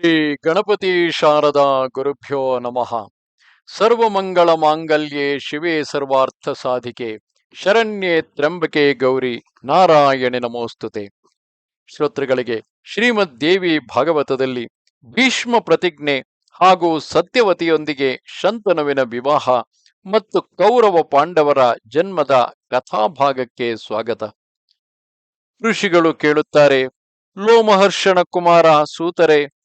ಶ್ರೀ ಗಣಪತಿ ಶಾರದಾ ಗುರುಭ್ಯೋ ನಮಃ. ಸರ್ವಮಂಗಳ ಮಾಂಗಲ್ಯೆ ಶಿವೇ ಸರ್ವಾರ್ಥ ಸಾಧಿಕೆ. ಶರಣ್ಯೆ ತ್ರಂಬಕೆ ಗೌರಿ ನಾರಾಯಣೆ ನಮೋಸ್ತುತೆ. ಶ್ರೋತೃಗಳಿಗೆ ಶ್ರೀಮದ್ ದೇವಿ ಭಾಗವತದಲ್ಲಿ ಭೀಷ್ಮ ಪ್ರತಿಜ್ಞೆ ಹಾಗೂ ಸತ್ಯವತಿಯೊಂದಿಗೆ ಶಂತನುವಿನ ವಿವಾಹ ಮತ್ತು ಕೌರವ ಪಾಂಡವರ ಜನ್ಮದ ಕಥಾಭಾಗಕ್ಕೆ ಸ್ವಾಗತ. ಋಷಿಗಳು ಕೇಳುತ್ತಾರೆ, ಲೋಮಹರ್ಷಣ ಕುಮಾರ ಸೂತರೆ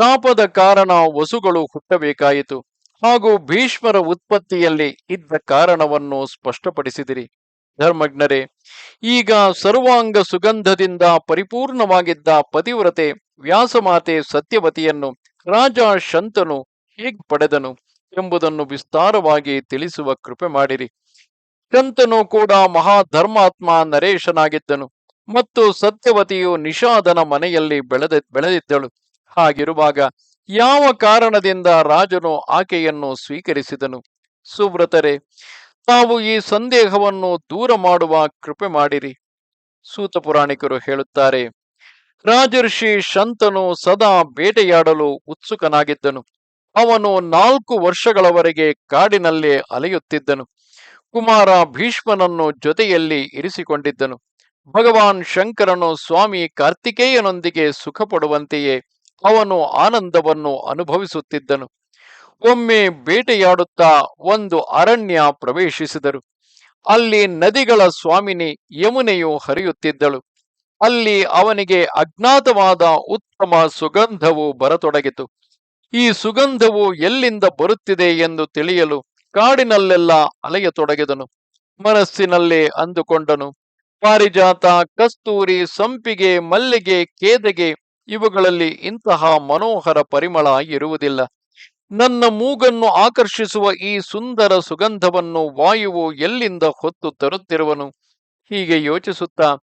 ಶಾಪದ ಕಾರಣ ವಸುಗಳು ಹುಟ್ಟಬೇಕಾಯಿತು. ಹಾಗೂ ಭೀಷ್ಮರ ಉತ್ಪತ್ತಿಯಲ್ಲಿ ಇದ್ದ ಕಾರಣವನ್ನು ಸ್ಪಷ್ಟಪಡಿಸಿದಿರಿ. ಧರ್ಮಜ್ಞರೇ, ಈಗ ಸರ್ವಾಂಗ ಸುಗಂಧದಿಂದ ಪರಿಪೂರ್ಣವಾಗಿದ್ದ ಪತಿವ್ರತೆ ವ್ಯಾಸಮಾತೆ ಸತ್ಯವತಿಯನ್ನು ರಾಜ ಶಂತನು ಹೇಗೆ ಪಡೆದನು ಎಂಬುದನ್ನು ವಿಸ್ತಾರವಾಗಿ ತಿಳಿಸುವ ಕೃಪೆ ಮಾಡಿರಿ. ಶಂತನು ಕೂಡ ಮಹಾಧರ್ಮಾತ್ಮ ನರೇಶನಾಗಿದ್ದನು ಮತ್ತು ಸತ್ಯವತಿಯು ನಿಷಾದನ ಮನೆಯಲ್ಲಿ ಬೆಳೆದ ಬೆಳೆದಿದ್ದಳು. ಹಾಗಿರುವಾಗ ಯಾವ ಕಾರಣದಿಂದ ರಾಜನು ಆಕೆಯನ್ನು ಸ್ವೀಕರಿಸಿದನು? ಸುವ್ರತರೆ, ತಾವು ಈ ಸಂದೇಹವನ್ನು ದೂರ ಮಾಡುವ ಕೃಪೆ ಮಾಡಿರಿ. ಸೂತ ಪುರಾಣಿಕರು ಹೇಳುತ್ತಾರೆ, ರಾಜರ್ಷಿ ಶಂತನು ಸದಾ ಬೇಟೆಯಾಡಲು ಉತ್ಸುಕನಾಗಿದ್ದನು. ಅವನು ನಾಲ್ಕು ವರ್ಷಗಳವರೆಗೆ ಕಾಡಿನಲ್ಲೇ ಅಲೆಯುತ್ತಿದ್ದನು. ಕುಮಾರ ಭೀಷ್ಮನನ್ನು ಜೊತೆಯಲ್ಲಿ ಇರಿಸಿಕೊಂಡಿದ್ದನು. ಭಗವಾನ್ ಶಂಕರನು ಸ್ವಾಮಿ ಕಾರ್ತಿಕೇಯನೊಂದಿಗೆ ಸುಖ ಪಡುವಂತೆಯೇ ಅವನು ಆನಂದವನ್ನು ಅನುಭವಿಸುತ್ತಿದ್ದನು. ಒಮ್ಮೆ ಬೇಟೆಯಾಡುತ್ತಾ ಒಂದು ಅರಣ್ಯ ಪ್ರವೇಶಿಸಿದರು. ಅಲ್ಲಿ ನದಿಗಳ ಸ್ವಾಮಿನಿ ಯಮುನೆಯು ಹರಿಯುತ್ತಿದ್ದಳು. ಅಲ್ಲಿ ಅವನಿಗೆ ಅಜ್ಞಾತವಾದ ಉತ್ತಮ ಸುಗಂಧವು ಬರತೊಡಗಿತು. ಈ ಸುಗಂಧವು ಎಲ್ಲಿಂದ ಬರುತ್ತಿದೆ ಎಂದು ತಿಳಿಯಲು ಕಾಡಿನಲ್ಲೆಲ್ಲ ಅಲೆಯತೊಡಗಿದನು. ಮನಸ್ಸಿನಲ್ಲೇ ಅಂದುಕೊಂಡನು. ಪಾರಿಜಾತ ಕಸ್ತೂರಿ ಸಂಪಿಗೆ ಮಲ್ಲಿಗೆ ಕೇದಗೆ ಇವುಗಳಲ್ಲಿ ಇಂತಹ ಮನೋಹರ ಪರಿಮಳ ಇರುವುದಿಲ್ಲ. ನನ್ನ ಮೂಗನ್ನು ಆಕರ್ಷಿಸುವ ಈ ಸುಂದರ ಸುಗಂಧವನ್ನು ವಾಯುವು ಎಲ್ಲಿಂದ ಹೊತ್ತು ತರುತ್ತಿರುವನು? ಹೀಗೆ ಯೋಚಿಸುತ್ತಾ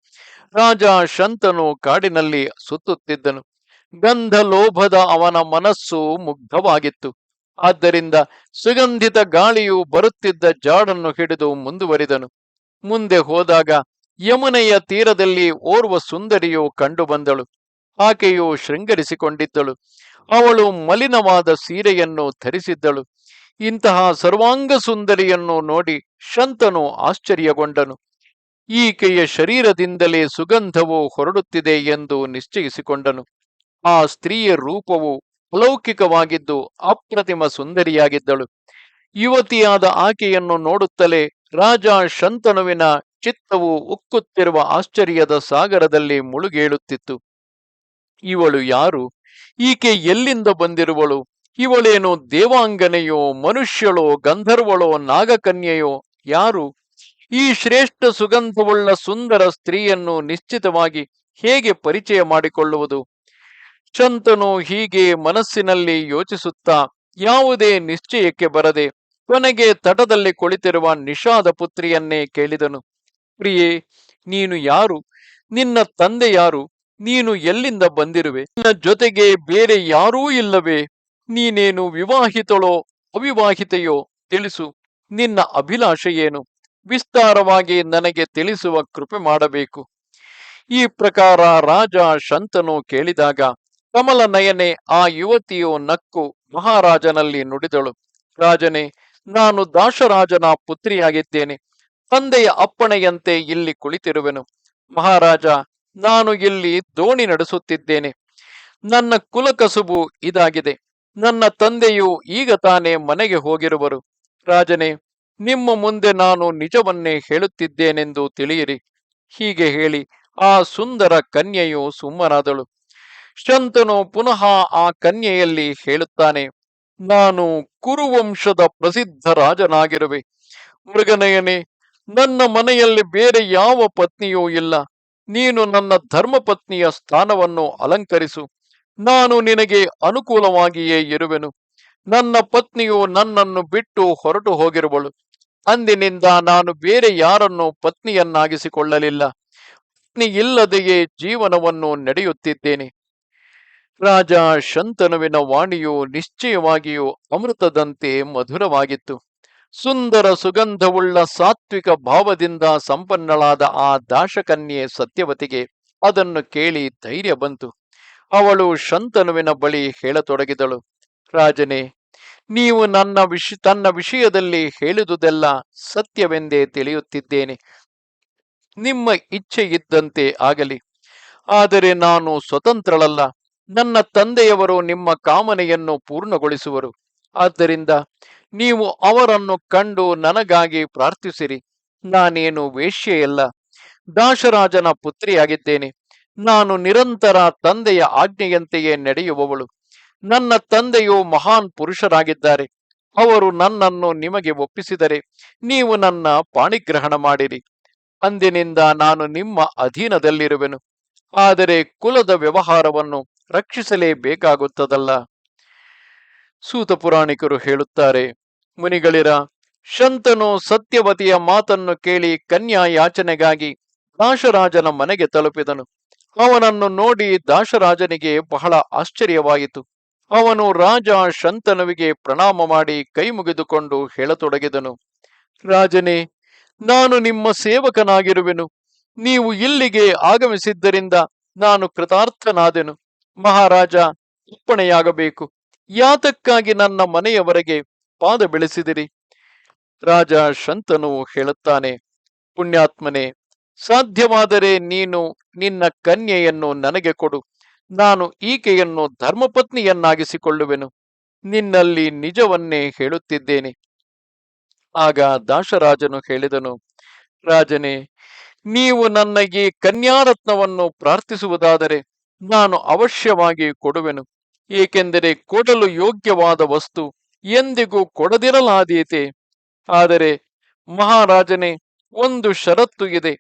ರಾಜ ಶಂತನು ಕಾಡಿನಲ್ಲಿ ಸುತ್ತುತ್ತಿದ್ದನು. ಗಂಧ ಲೋಭದ ಅವನ ಮನಸ್ಸು ಮುಗ್ಧವಾಗಿತ್ತು. ಆದ್ದರಿಂದ ಸುಗಂಧಿತ ಗಾಳಿಯು ಬರುತ್ತಿದ್ದ ಜಾಡನ್ನು ಹಿಡಿದು ಮುಂದುವರಿದನು. ಮುಂದೆ ಹೋದಾಗ ಯಮುನೆಯ ತೀರದಲ್ಲಿ ಓರ್ವ ಸುಂದರಿಯು ಕಂಡುಬಂದಳು. ಆಕೆಯು ಶೃಂಗರಿಸಿಕೊಂಡಿದ್ದಳು. ಅವಳು ಮಲಿನವಾದ ಸೀರೆಯನ್ನು ಧರಿಸಿದ್ದಳು. ಇಂತಹ ಸರ್ವಾಂಗ ಸುಂದರಿಯನ್ನು ನೋಡಿ ಶಂತನು ಆಶ್ಚರ್ಯಗೊಂಡನು. ಈಕೆಯ ಶರೀರದಿಂದಲೇ ಸುಗಂಧವು ಹೊರಡುತ್ತಿದೆ ಎಂದು ನಿಶ್ಚಯಿಸಿಕೊಂಡನು. ಆ ಸ್ತ್ರೀಯ ರೂಪವು ಅಲೌಕಿಕವಾಗಿದ್ದು ಅಪ್ರತಿಮ ಸುಂದರಿಯಾಗಿದ್ದಳು. ಯುವತಿಯಾದ ಆಕೆಯನ್ನು ನೋಡುತ್ತಲೇ ರಾಜ ಶಂತನುವಿನ ಚಿತ್ತವು ಉಕ್ಕುತ್ತಿರುವ ಆಶ್ಚರ್ಯದ ಸಾಗರದಲ್ಲಿ ಮುಳುಗೇಳುತ್ತಿತ್ತು. ಇವಳು ಯಾರು? ಈಕೆ ಎಲ್ಲಿಂದ ಬಂದಿರುವಳು? ಇವಳೇನು ದೇವಾಂಗನೆಯೋ, ಮನುಷ್ಯಳೋ, ಗಂಧರ್ವಳೋ, ನಾಗಕನ್ಯೆಯೋ, ಯಾರು? ಈ ಶ್ರೇಷ್ಠ ಸುಗಂಧವುಳ್ಳ ಸುಂದರ ಸ್ತ್ರೀಯನ್ನು ನಿಶ್ಚಿತವಾಗಿ ಹೇಗೆ ಪರಿಚಯ ಮಾಡಿಕೊಳ್ಳುವುದು? ಶಂತನು ಹೀಗೆ ಮನಸ್ಸಿನಲ್ಲಿ ಯೋಚಿಸುತ್ತಾ, ಯಾವುದೇ ನಿಶ್ಚಯಕ್ಕೆ ಬರದೆ ಕೊನೆಗೆ ತಟದಲ್ಲಿ ಕುಳಿತಿರುವ ನಿಷಾದ ಪುತ್ರಿಯನ್ನೇ ಕೇಳಿದನು. ಪ್ರಿಯೇ, ನೀನು ಯಾರು? ನಿನ್ನ ತಂದೆ ಯಾರು? ನೀನು ಎಲ್ಲಿಂದ ಬಂದಿರುವೆ? ನಿನ್ನ ಜೊತೆಗೆ ಬೇರೆ ಯಾರೂ ಇಲ್ಲವೇ? ನೀನೇನು ವಿವಾಹಿತಳೋ ಅವಿವಾಹಿತೆಯೋ? ತಿಳಿಸು. ನಿನ್ನ ಅಭಿಲಾಷೆಯೇನು? ವಿಸ್ತಾರವಾಗಿ ನನಗೆ ತಿಳಿಸುವ ಕೃಪೆ ಮಾಡಬೇಕು. ಈ ಪ್ರಕಾರ ರಾಜ ಶಂತನು ಕೇಳಿದಾಗ, ಕಮಲ ನಯನೆ, ಆ ಯುವತಿಯು ನಕ್ಕು ಮಹಾರಾಜನಲ್ಲಿ ನುಡಿದಳು. ರಾಜನೇ, ನಾನು ದಾಶರಾಜನ ಪುತ್ರಿಯಾಗಿದ್ದೇನೆ. ತಂದೆಯ ಅಪ್ಪಣೆಯಂತೆ ಇಲ್ಲಿ ಕುಳಿತಿರುವೆನು. ಮಹಾರಾಜ ನಾನು ಇಲ್ಲಿ ದೋಣಿ ನಡೆಸುತ್ತಿದ್ದೇನೆ. ನನ್ನ ಕುಲಕಸುಬು ಇದಾಗಿದೆ. ನನ್ನ ತಂದೆಯು ಈಗ ತಾನೇ ಮನೆಗೆ ಹೋಗಿರುವರು. ರಾಜನೇ, ನಿಮ್ಮ ಮುಂದೆ ನಾನು ನಿಜವನ್ನೇ ಹೇಳುತ್ತಿದ್ದೇನೆಂದು ತಿಳಿಯಿರಿ. ಹೀಗೆ ಹೇಳಿ ಆ ಸುಂದರ ಕನ್ಯೆಯು ಸುಮ್ಮನಾದಳು. ಶಂತನು ಪುನಃ ಆ ಕನ್ಯೆಯಲ್ಲಿ ಹೇಳುತ್ತಾನೆ, ನಾನು ಕುರುವಂಶದ ಪ್ರಸಿದ್ಧ ರಾಜನಾಗಿರುವೆ. ಮೃಗನಯನೆ, ನನ್ನ ಮನೆಯಲ್ಲಿ ಬೇರೆ ಯಾವ ಪತ್ನಿಯೂ ಇಲ್ಲ. ನೀನು ನನ್ನ ಧರ್ಮಪತ್ನಿಯ ಸ್ಥಾನವನ್ನು ಅಲಂಕರಿಸು. ನಾನು ನಿನಗೆ ಅನುಕೂಲವಾಗಿಯೇ ಇರುವೆನು. ನನ್ನ ಪತ್ನಿಯು ನನ್ನನ್ನು ಬಿಟ್ಟು ಹೊರಟು ಹೋಗಿರುವಳು. ಅಂದಿನಿಂದ ನಾನು ಬೇರೆ ಯಾರನ್ನು ಪತ್ನಿಯನ್ನಾಗಿಸಿಕೊಳ್ಳಲಿಲ್ಲ. ಪತ್ನಿ ಇಲ್ಲದೆಯೇ ಜೀವನವನ್ನು ನಡೆಯುತ್ತಿದ್ದೇನೆ. ರಾಜ ಶಂತನುವಿನ ವಾಣಿಯು ನಿಶ್ಚಯವಾಗಿಯೂ ಅಮೃತದಂತೆ ಮಧುರವಾಗಿತ್ತು. ಸುಂದರ ಸುಗಂಧವುಳ್ಳ ಸಾತ್ವಿಕ ಭಾವದಿಂದ ಸಂಪನ್ನಳಾದ ಆ ದಾಶಕನ್ಯೆ ಸತ್ಯವತಿಗೆ ಅದನ್ನು ಕೇಳಿ ಧೈರ್ಯ ಬಂತು. ಅವಳು ಶಂತನುವಿನ ಬಳಿ ಹೇಳತೊಡಗಿದಳು. ರಾಜನೇ, ನೀವು ನನ್ನ ವಿಷ, ತನ್ನ ವಿಷಯದಲ್ಲಿ ಹೇಳಿದುದೆಲ್ಲ ಸತ್ಯವೆಂದೇ ತಿಳಿಯುತ್ತಿದ್ದೇನೆ. ನಿಮ್ಮ ಇಚ್ಛೆ ಇದ್ದಂತೆ ಆಗಲಿ. ಆದರೆ ನಾನು ಸ್ವತಂತ್ರಳಲ್ಲ. ನನ್ನ ತಂದೆಯವರು ನಿಮ್ಮ ಕಾಮನೆಯನ್ನು ಪೂರ್ಣಗೊಳಿಸುವರು. ಆದ್ದರಿಂದ ನೀವು ಅವರನ್ನು ಕಂಡು ನನಗಾಗಿ ಪ್ರಾರ್ಥಿಸಿರಿ. ನಾನೇನು ವೇಶ್ಯೆಯಲ್ಲ. ದಾಶರಾಜನ ಪುತ್ರಿಯಾಗಿದ್ದೇನೆ. ನಾನು ನಿರಂತರ ತಂದೆಯ ಆಜ್ಞೆಯಂತೆಯೇ ನಡೆಯುವವಳು. ನನ್ನ ತಂದೆಯು ಮಹಾನ್ ಪುರುಷರಾಗಿದ್ದಾರೆ. ಅವರು ನನ್ನನ್ನು ನಿಮಗೆ ಒಪ್ಪಿಸಿದರೆ ನೀವು ನನ್ನ ಪಾಣಿಗ್ರಹಣ ಮಾಡಿರಿ. ಅಂದಿನಿಂದ ನಾನು ನಿಮ್ಮ ಅಧೀನದಲ್ಲಿರುವೆನು. ಆದರೆ ಕುಲದ ವ್ಯವಹಾರವನ್ನು ರಕ್ಷಿಸಲೇಬೇಕಾಗುತ್ತದಲ್ಲ. ಸೂತ ಪುರಾಣಿಕರು ಹೇಳುತ್ತಾರೆ, ಮುನಿಗಳಿರ, ಶಂತನು ಸತ್ಯವತಿಯ ಮಾತನ್ನು ಕೇಳಿ ಕನ್ಯಾ ಯಾಚನೆಗಾಗಿ ದಾಶರಾಜನ ಮನೆಗೆ ತಲುಪಿದನು. ಅವನನ್ನು ನೋಡಿ ದಾಶರಾಜನಿಗೆ ಬಹಳ ಆಶ್ಚರ್ಯವಾಯಿತು. ಅವನು ರಾಜ ಶಂತನುವಿಗೆ ಪ್ರಣಾಮ ಮಾಡಿ ಕೈ ಮುಗಿದುಕೊಂಡು ಹೇಳತೊಡಗಿದನು. ರಾಜನೇ, ನಾನು ನಿಮ್ಮ ಸೇವಕನಾಗಿರುವೆನು. ನೀವು ಇಲ್ಲಿಗೆ ಆಗಮಿಸಿದ್ದರಿಂದ ನಾನು ಕೃತಾರ್ಥನಾದೆನು. ಮಹಾರಾಜ, ಅಪ್ಪಣೆಯಾಗಬೇಕು. ಯಾತಕ್ಕಾಗಿ ನನ್ನ ಮನೆಯವರೆಗೆ ಪಾದ ಬೆಳೆಸಿದಿರಿ? ರಾಜ ಶಂತನು ಹೇಳುತ್ತಾನೆ, ಪುಣ್ಯಾತ್ಮನೆ, ಸಾಧ್ಯವಾದರೆ ನೀನು ನಿನ್ನ ಕನ್ಯೆಯನ್ನು ನನಗೆ ಕೊಡು. ನಾನು ಈಕೆಯನ್ನು ಧರ್ಮಪತ್ನಿಯನ್ನಾಗಿಸಿಕೊಳ್ಳುವೆನು. ನಿನ್ನಲ್ಲಿ ನಿಜವನ್ನೇ ಹೇಳುತ್ತಿದ್ದೇನೆ. ಆಗ ದಾಶರಾಜನು ಹೇಳಿದನು, ರಾಜನೇ, ನೀವು ನನ್ನ ಈ ಕನ್ಯಾರತ್ನವನ್ನು ಪ್ರಾರ್ಥಿಸುವುದಾದರೆ ನಾನು ಅವಶ್ಯವಾಗಿ ಕೊಡುವೆನು. ಏಕೆಂದರೆ ಕೊಡಲು ಯೋಗ್ಯವಾದ ವಸ್ತು ಎಂದಿಗೂ ಕೊಡದಿರಲಾದೀತೆ. ಆದರೆ ಮಹಾರಾಜನೇ, ಒಂದು ಷರತ್ತು ಇದೆ.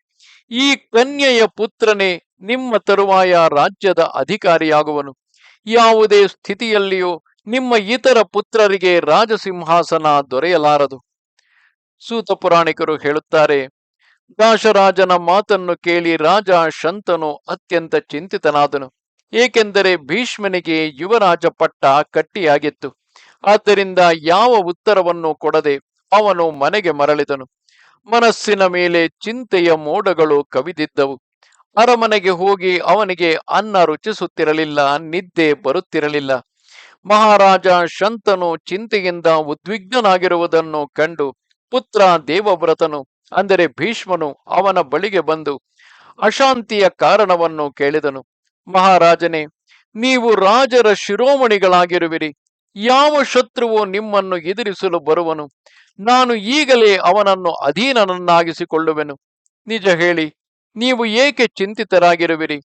ಈ ಕನ್ಯೆಯ ಪುತ್ರನೇ ನಿಮ್ಮ ತರುವಾಯ ರಾಜ್ಯದ ಅಧಿಕಾರಿಯಾಗುವನು. ಯಾವುದೇ ಸ್ಥಿತಿಯಲ್ಲಿಯೂ ನಿಮ್ಮ ಇತರ ಪುತ್ರರಿಗೆ ರಾಜಸಿಂಹಾಸನ ದೊರೆಯಲಾರದು. ಸೂತ ಪುರಾಣಿಕರು ಹೇಳುತ್ತಾರೆ, ದಾಶರಾಜನ ಮಾತನ್ನು ಕೇಳಿ ರಾಜ ಶಂತನು ಅತ್ಯಂತ ಚಿಂತಿತನಾದನು. ಏಕೆಂದರೆ ಭೀಷ್ಮನಿಗೆ ಯುವರಾಜ ಪಟ್ಟ ಕಟ್ಟಿಯಾಗಿತ್ತು ಆದ್ದರಿಂದ ಯಾವ ಉತ್ತರವನ್ನು ಕೊಡದೆ ಅವನು ಮನೆಗೆ ಮರಳಿದನು. ಮನಸ್ಸಿನ ಮೇಲೆ ಚಿಂತೆಯ ಮೋಡಗಳು ಕವಿದಿದ್ದವು. ಅರಮನೆಗೆ ಹೋಗಿ ಅವನಿಗೆ ಅನ್ನ ರುಚಿಸುತ್ತಿರಲಿಲ್ಲ, ನಿದ್ದೆ ಬರುತ್ತಿರಲಿಲ್ಲ. ಮಹಾರಾಜ ಶಂತನು ಚಿಂತೆಯಿಂದ ಉದ್ವಿಗ್ನನಾಗಿರುವುದನ್ನು ಕಂಡು, ಪುತ್ರ ದೇವವ್ರತನು, ಅಂದರೆ ಭೀಷ್ಮನು ಅವನ ಬಳಿಗೆ ಬಂದು ಅಶಾಂತಿಯ ಕಾರಣವನ್ನು ಕೇಳಿದನು. ಮಹಾರಾಜನೇ, ನೀವು ರಾಜರ ಶಿರೋಮಣಿಗಳಾಗಿರುವಿರಿ. ಯಾವ ಶತ್ರುವು ನಿಮ್ಮನ್ನು ಎದುರಿಸಲು ಬರುವನು. ನಾನು ಈಗಲೇ ಅವನನ್ನು ಅಧೀನನನ್ನಾಗಿಸಿಕೊಳ್ಳುವೆನು. ನಿಜ ಹೇಳಿ, ನೀವು ಏಕೆ ಚಿಂತಿತರಾಗಿರುವಿರಿ?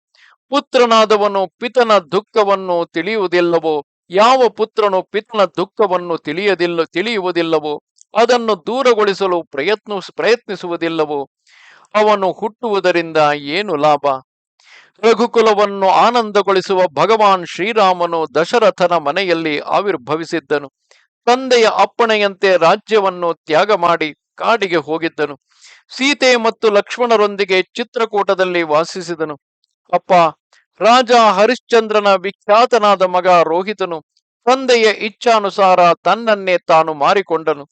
ಪುತ್ರನಾದವನು ಪಿತನ ದುಃಖವನ್ನು ತಿಳಿಯುವುದಿಲ್ಲವೋ? ಯಾವ ಪುತ್ರನು ಪಿತನ ದುಃಖವನ್ನು ತಿಳಿಯದಿಲ್ಲ, ತಿಳಿಯುವುದಿಲ್ಲವೋ? ಅದನ್ನು ದೂರಗೊಳಿಸಲು ಪ್ರಯತ್ನ ಪ್ರಯತ್ನಿಸುವುದಿಲ್ಲವೋ? ಅವನು ಹುಟ್ಟುವುದರಿಂದ ಏನು ಲಾಭ? ರಘುಕುಲವನ್ನು ಆನಂದಗೊಳಿಸುವ ಭಗವಾನ್ ಶ್ರೀರಾಮನು ದಶರಥನ ಮನೆಯಲ್ಲಿ ಆವಿರ್ಭವಿಸಿದ್ದನು. ತಂದೆಯ ಅಪ್ಪಣೆಯಂತೆ ರಾಜ್ಯವನ್ನು ತ್ಯಾಗ ಮಾಡಿ ಕಾಡಿಗೆ ಹೋಗಿದ್ದನು. ಸೀತೆ ಮತ್ತು ಲಕ್ಷ್ಮಣರೊಂದಿಗೆ ಚಿತ್ರಕೂಟದಲ್ಲಿ ವಾಸಿಸಿದನು. ಅಪ್ಪ, ರಾಜ ಹರಿಶ್ಚಂದ್ರನ ವಿಖ್ಯಾತನಾದ ಮಗ ರೋಹಿತನು ತಂದೆಯ ಇಚ್ಛಾನುಸಾರ ತನ್ನನ್ನೇ ತಾನು ಮಾರಿಕೊಂಡನು.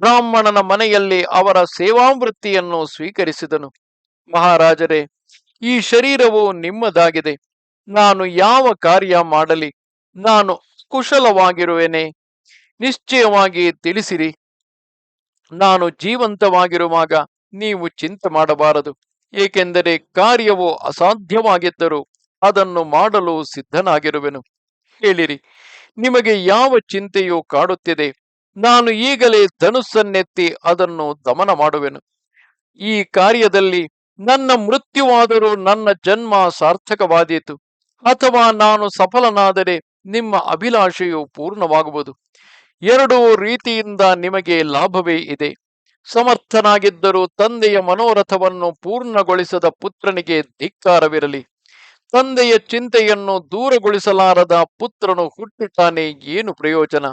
ಬ್ರಾಹ್ಮಣನ ಮನೆಯಲ್ಲಿ ಅವರ ಸೇವಾವೃತ್ತಿಯನ್ನು ಸ್ವೀಕರಿಸಿದನು. ಮಹಾರಾಜರೇ ಈ ಶರೀರವು ನಿಮ್ಮದಾಗಿದೆ. ನಾನು ಯಾವ ಕಾರ್ಯ ಮಾಡಲಿ, ನಾನು ಕುಶಲವಾಗಿರುವೆನೆ. ನಿಶ್ಚಯವಾಗಿ ತಿಳಿಸಿರಿ. ನಾನು ಜೀವಂತವಾಗಿರುವಾಗ ನೀವು ಚಿಂತೆ ಮಾಡಬಾರದು. ಏಕೆಂದರೆ ಕಾರ್ಯವು ಅಸಾಧ್ಯವಾಗಿದ್ದರೂ ಅದನ್ನು ಮಾಡಲು ಸಿದ್ಧನಾಗಿರುವೆನು. ಹೇಳಿರಿ ನಿಮಗೆ ಯಾವ ಚಿಂತೆಯು ಕಾಡುತ್ತಿದೆ? ನಾನು ಈಗಲೇ ಧನುಸ್ಸನ್ನೆತ್ತಿ ಅದನ್ನು ದಮನ ಮಾಡುವೆನು. ಈ ಕಾರ್ಯದಲ್ಲಿ ನನ್ನ ಮೃತ್ಯುವಾದರೂ ನನ್ನ ಜನ್ಮ ಸಾರ್ಥಕವಾದೀತು. ಅಥವಾ ನಾನು ಸಫಲನಾದರೆ ನಿಮ್ಮ ಅಭಿಲಾಷೆಯು ಪೂರ್ಣವಾಗುವುದು. ಎರಡೂ ರೀತಿಯಿಂದ ನಿಮಗೆ ಲಾಭವೇ ಇದೆ. ಸಮರ್ಥನಾಗಿದ್ದರೂ ತಂದೆಯ ಮನೋರಥವನ್ನು ಪೂರ್ಣಗೊಳಿಸದ ಪುತ್ರನಿಗೆ ಧಿಕ್ಕಾರವಿರಲಿ. ತಂದೆಯ ಚಿಂತೆಯನ್ನು ದೂರಗೊಳಿಸಲಾರದ ಪುತ್ರನು ಹುಟ್ಟುತ್ತಾನೆ ಏನು ಪ್ರಯೋಜನ?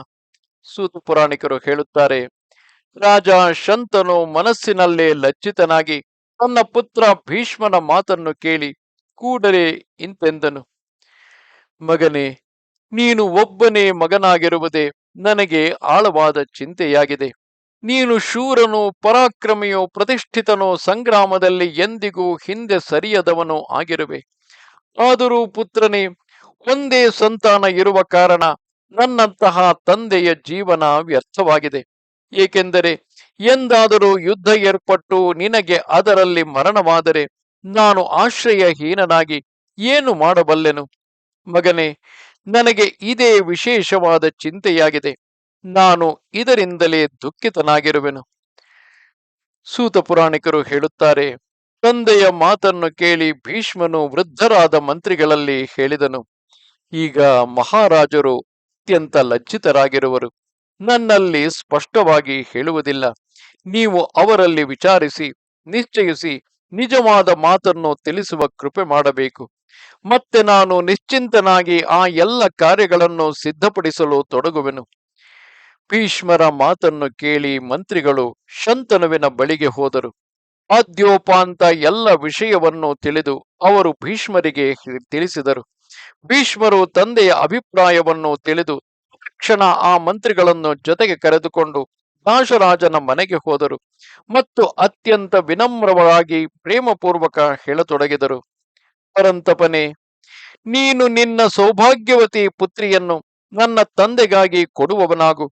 ಸೂತು ಪುರಾಣಿಕರು ಹೇಳುತ್ತಾರೆ, ರಾಜ ಶಂತನು ಮನಸ್ಸಿನಲ್ಲೇ ಲಜ್ಜಿತನಾಗಿ ತನ್ನ ಪುತ್ರ ಭೀಷ್ಮನ ಮಾತನ್ನು ಕೇಳಿ ಕೂಡಲೇ ಇಂತೆಂದನು. ಮಗನೇ, ನೀನು ಒಬ್ಬನೇ ಮಗನಾಗಿರುವುದೇ ನನಗೆ ಆಳವಾದ ಚಿಂತೆಯಾಗಿದೆ. ನೀನು ಶೂರನು ಪರಾಕ್ರಮಿಯೋ ಪ್ರತಿಷ್ಠಿತನೋ ಸಂಗ್ರಾಮದಲ್ಲಿ ಎಂದಿಗೂ ಹಿಂದೆ ಸರಿಯದವನೋ ಆಗಿರುವೆ. ಆದರೂ ಪುತ್ರನೇ, ಒಂದೇ ಸಂತಾನ ಇರುವ ಕಾರಣ ನನ್ನಂತಹ ತಂದೆಯ ಜೀವನ ವ್ಯರ್ಥವಾಗಿದೆ. ಏಕೆಂದರೆ ಎಂದಾದರೂ ಯುದ್ಧ ಏರ್ಪಟ್ಟು ನಿನಗೆ ಅದರಲ್ಲಿ ಮರಣವಾದರೆ ನಾನು ಆಶ್ರಯಹೀನನಾಗಿ ಏನು ಮಾಡಬಲ್ಲೆನು? ಮಗನೇ, ನನಗೆ ಇದೇ ವಿಶೇಷವಾದ ಚಿಂತೆಯಾಗಿದೆ. ನಾನು ಇದರಿಂದಲೇ ದುಃಖಿತನಾಗಿರುವೆನು. ಸೂತ ಪುರಾಣಿಕರು ಹೇಳುತ್ತಾರೆ, ತಂದೆಯ ಮಾತನ್ನು ಕೇಳಿ ಭೀಷ್ಮನು ವೃದ್ಧರಾದ ಮಂತ್ರಿಗಳಲ್ಲಿ ಹೇಳಿದನು. ಈಗ ಮಹಾರಾಜರು ಅತ್ಯಂತ ಲಜ್ಜಿತರಾಗಿರುವರು. ನನ್ನಲ್ಲಿ ಸ್ಪಷ್ಟವಾಗಿ ಹೇಳುವುದಿಲ್ಲ. ನೀವು ಅವರಲ್ಲಿ ವಿಚಾರಿಸಿ, ನಿಶ್ಚಯಿಸಿ ನಿಜವಾದ ಮಾತನ್ನು ತಿಳಿಸುವ ಕೃಪೆ ಮಾಡಬೇಕು. ಮತ್ತೆ ನಾನು ನಿಶ್ಚಿಂತನಾಗಿ ಆ ಎಲ್ಲ ಕಾರ್ಯಗಳನ್ನು ಸಿದ್ಧಪಡಿಸಲು ತೊಡಗುವೆನು. ಭೀಷ್ಮರ ಮಾತನ್ನು ಕೇಳಿ ಮಂತ್ರಿಗಳು ಶಂತನುವಿನ ಬಳಿಗೆ ಹೋದರು. ಆದ್ಯೋಪಾಂತ ಎಲ್ಲ ವಿಷಯವನ್ನು ತಿಳಿದು ಅವರು ಭೀಷ್ಮರಿಗೆ ತಿಳಿಸಿದರು. ಭೀಷ್ಮರು ತಂದೆಯ ಅಭಿಪ್ರಾಯವನ್ನು ತಿಳಿದು ತಕ್ಷಣ ಆ ಮಂತ್ರಿಗಳನ್ನು ಜೊತೆಗೆ ಕರೆದುಕೊಂಡು ದಾಶರಾಜನ ಮನೆಗೆ ಹೋದರು ಮತ್ತು ಅತ್ಯಂತ ವಿನಮ್ರವಾಗಿ ಪ್ರೇಮಪೂರ್ವಕ ಹೇಳತೊಡಗಿದರು. ಪರಂತಪನೆ, ನೀನು ನಿನ್ನ ಸೌಭಾಗ್ಯವತಿ ಪುತ್ರಿಯನ್ನು ನನ್ನ ತಂದೆಗಾಗಿ ಕೊಡುವವನಾಗು.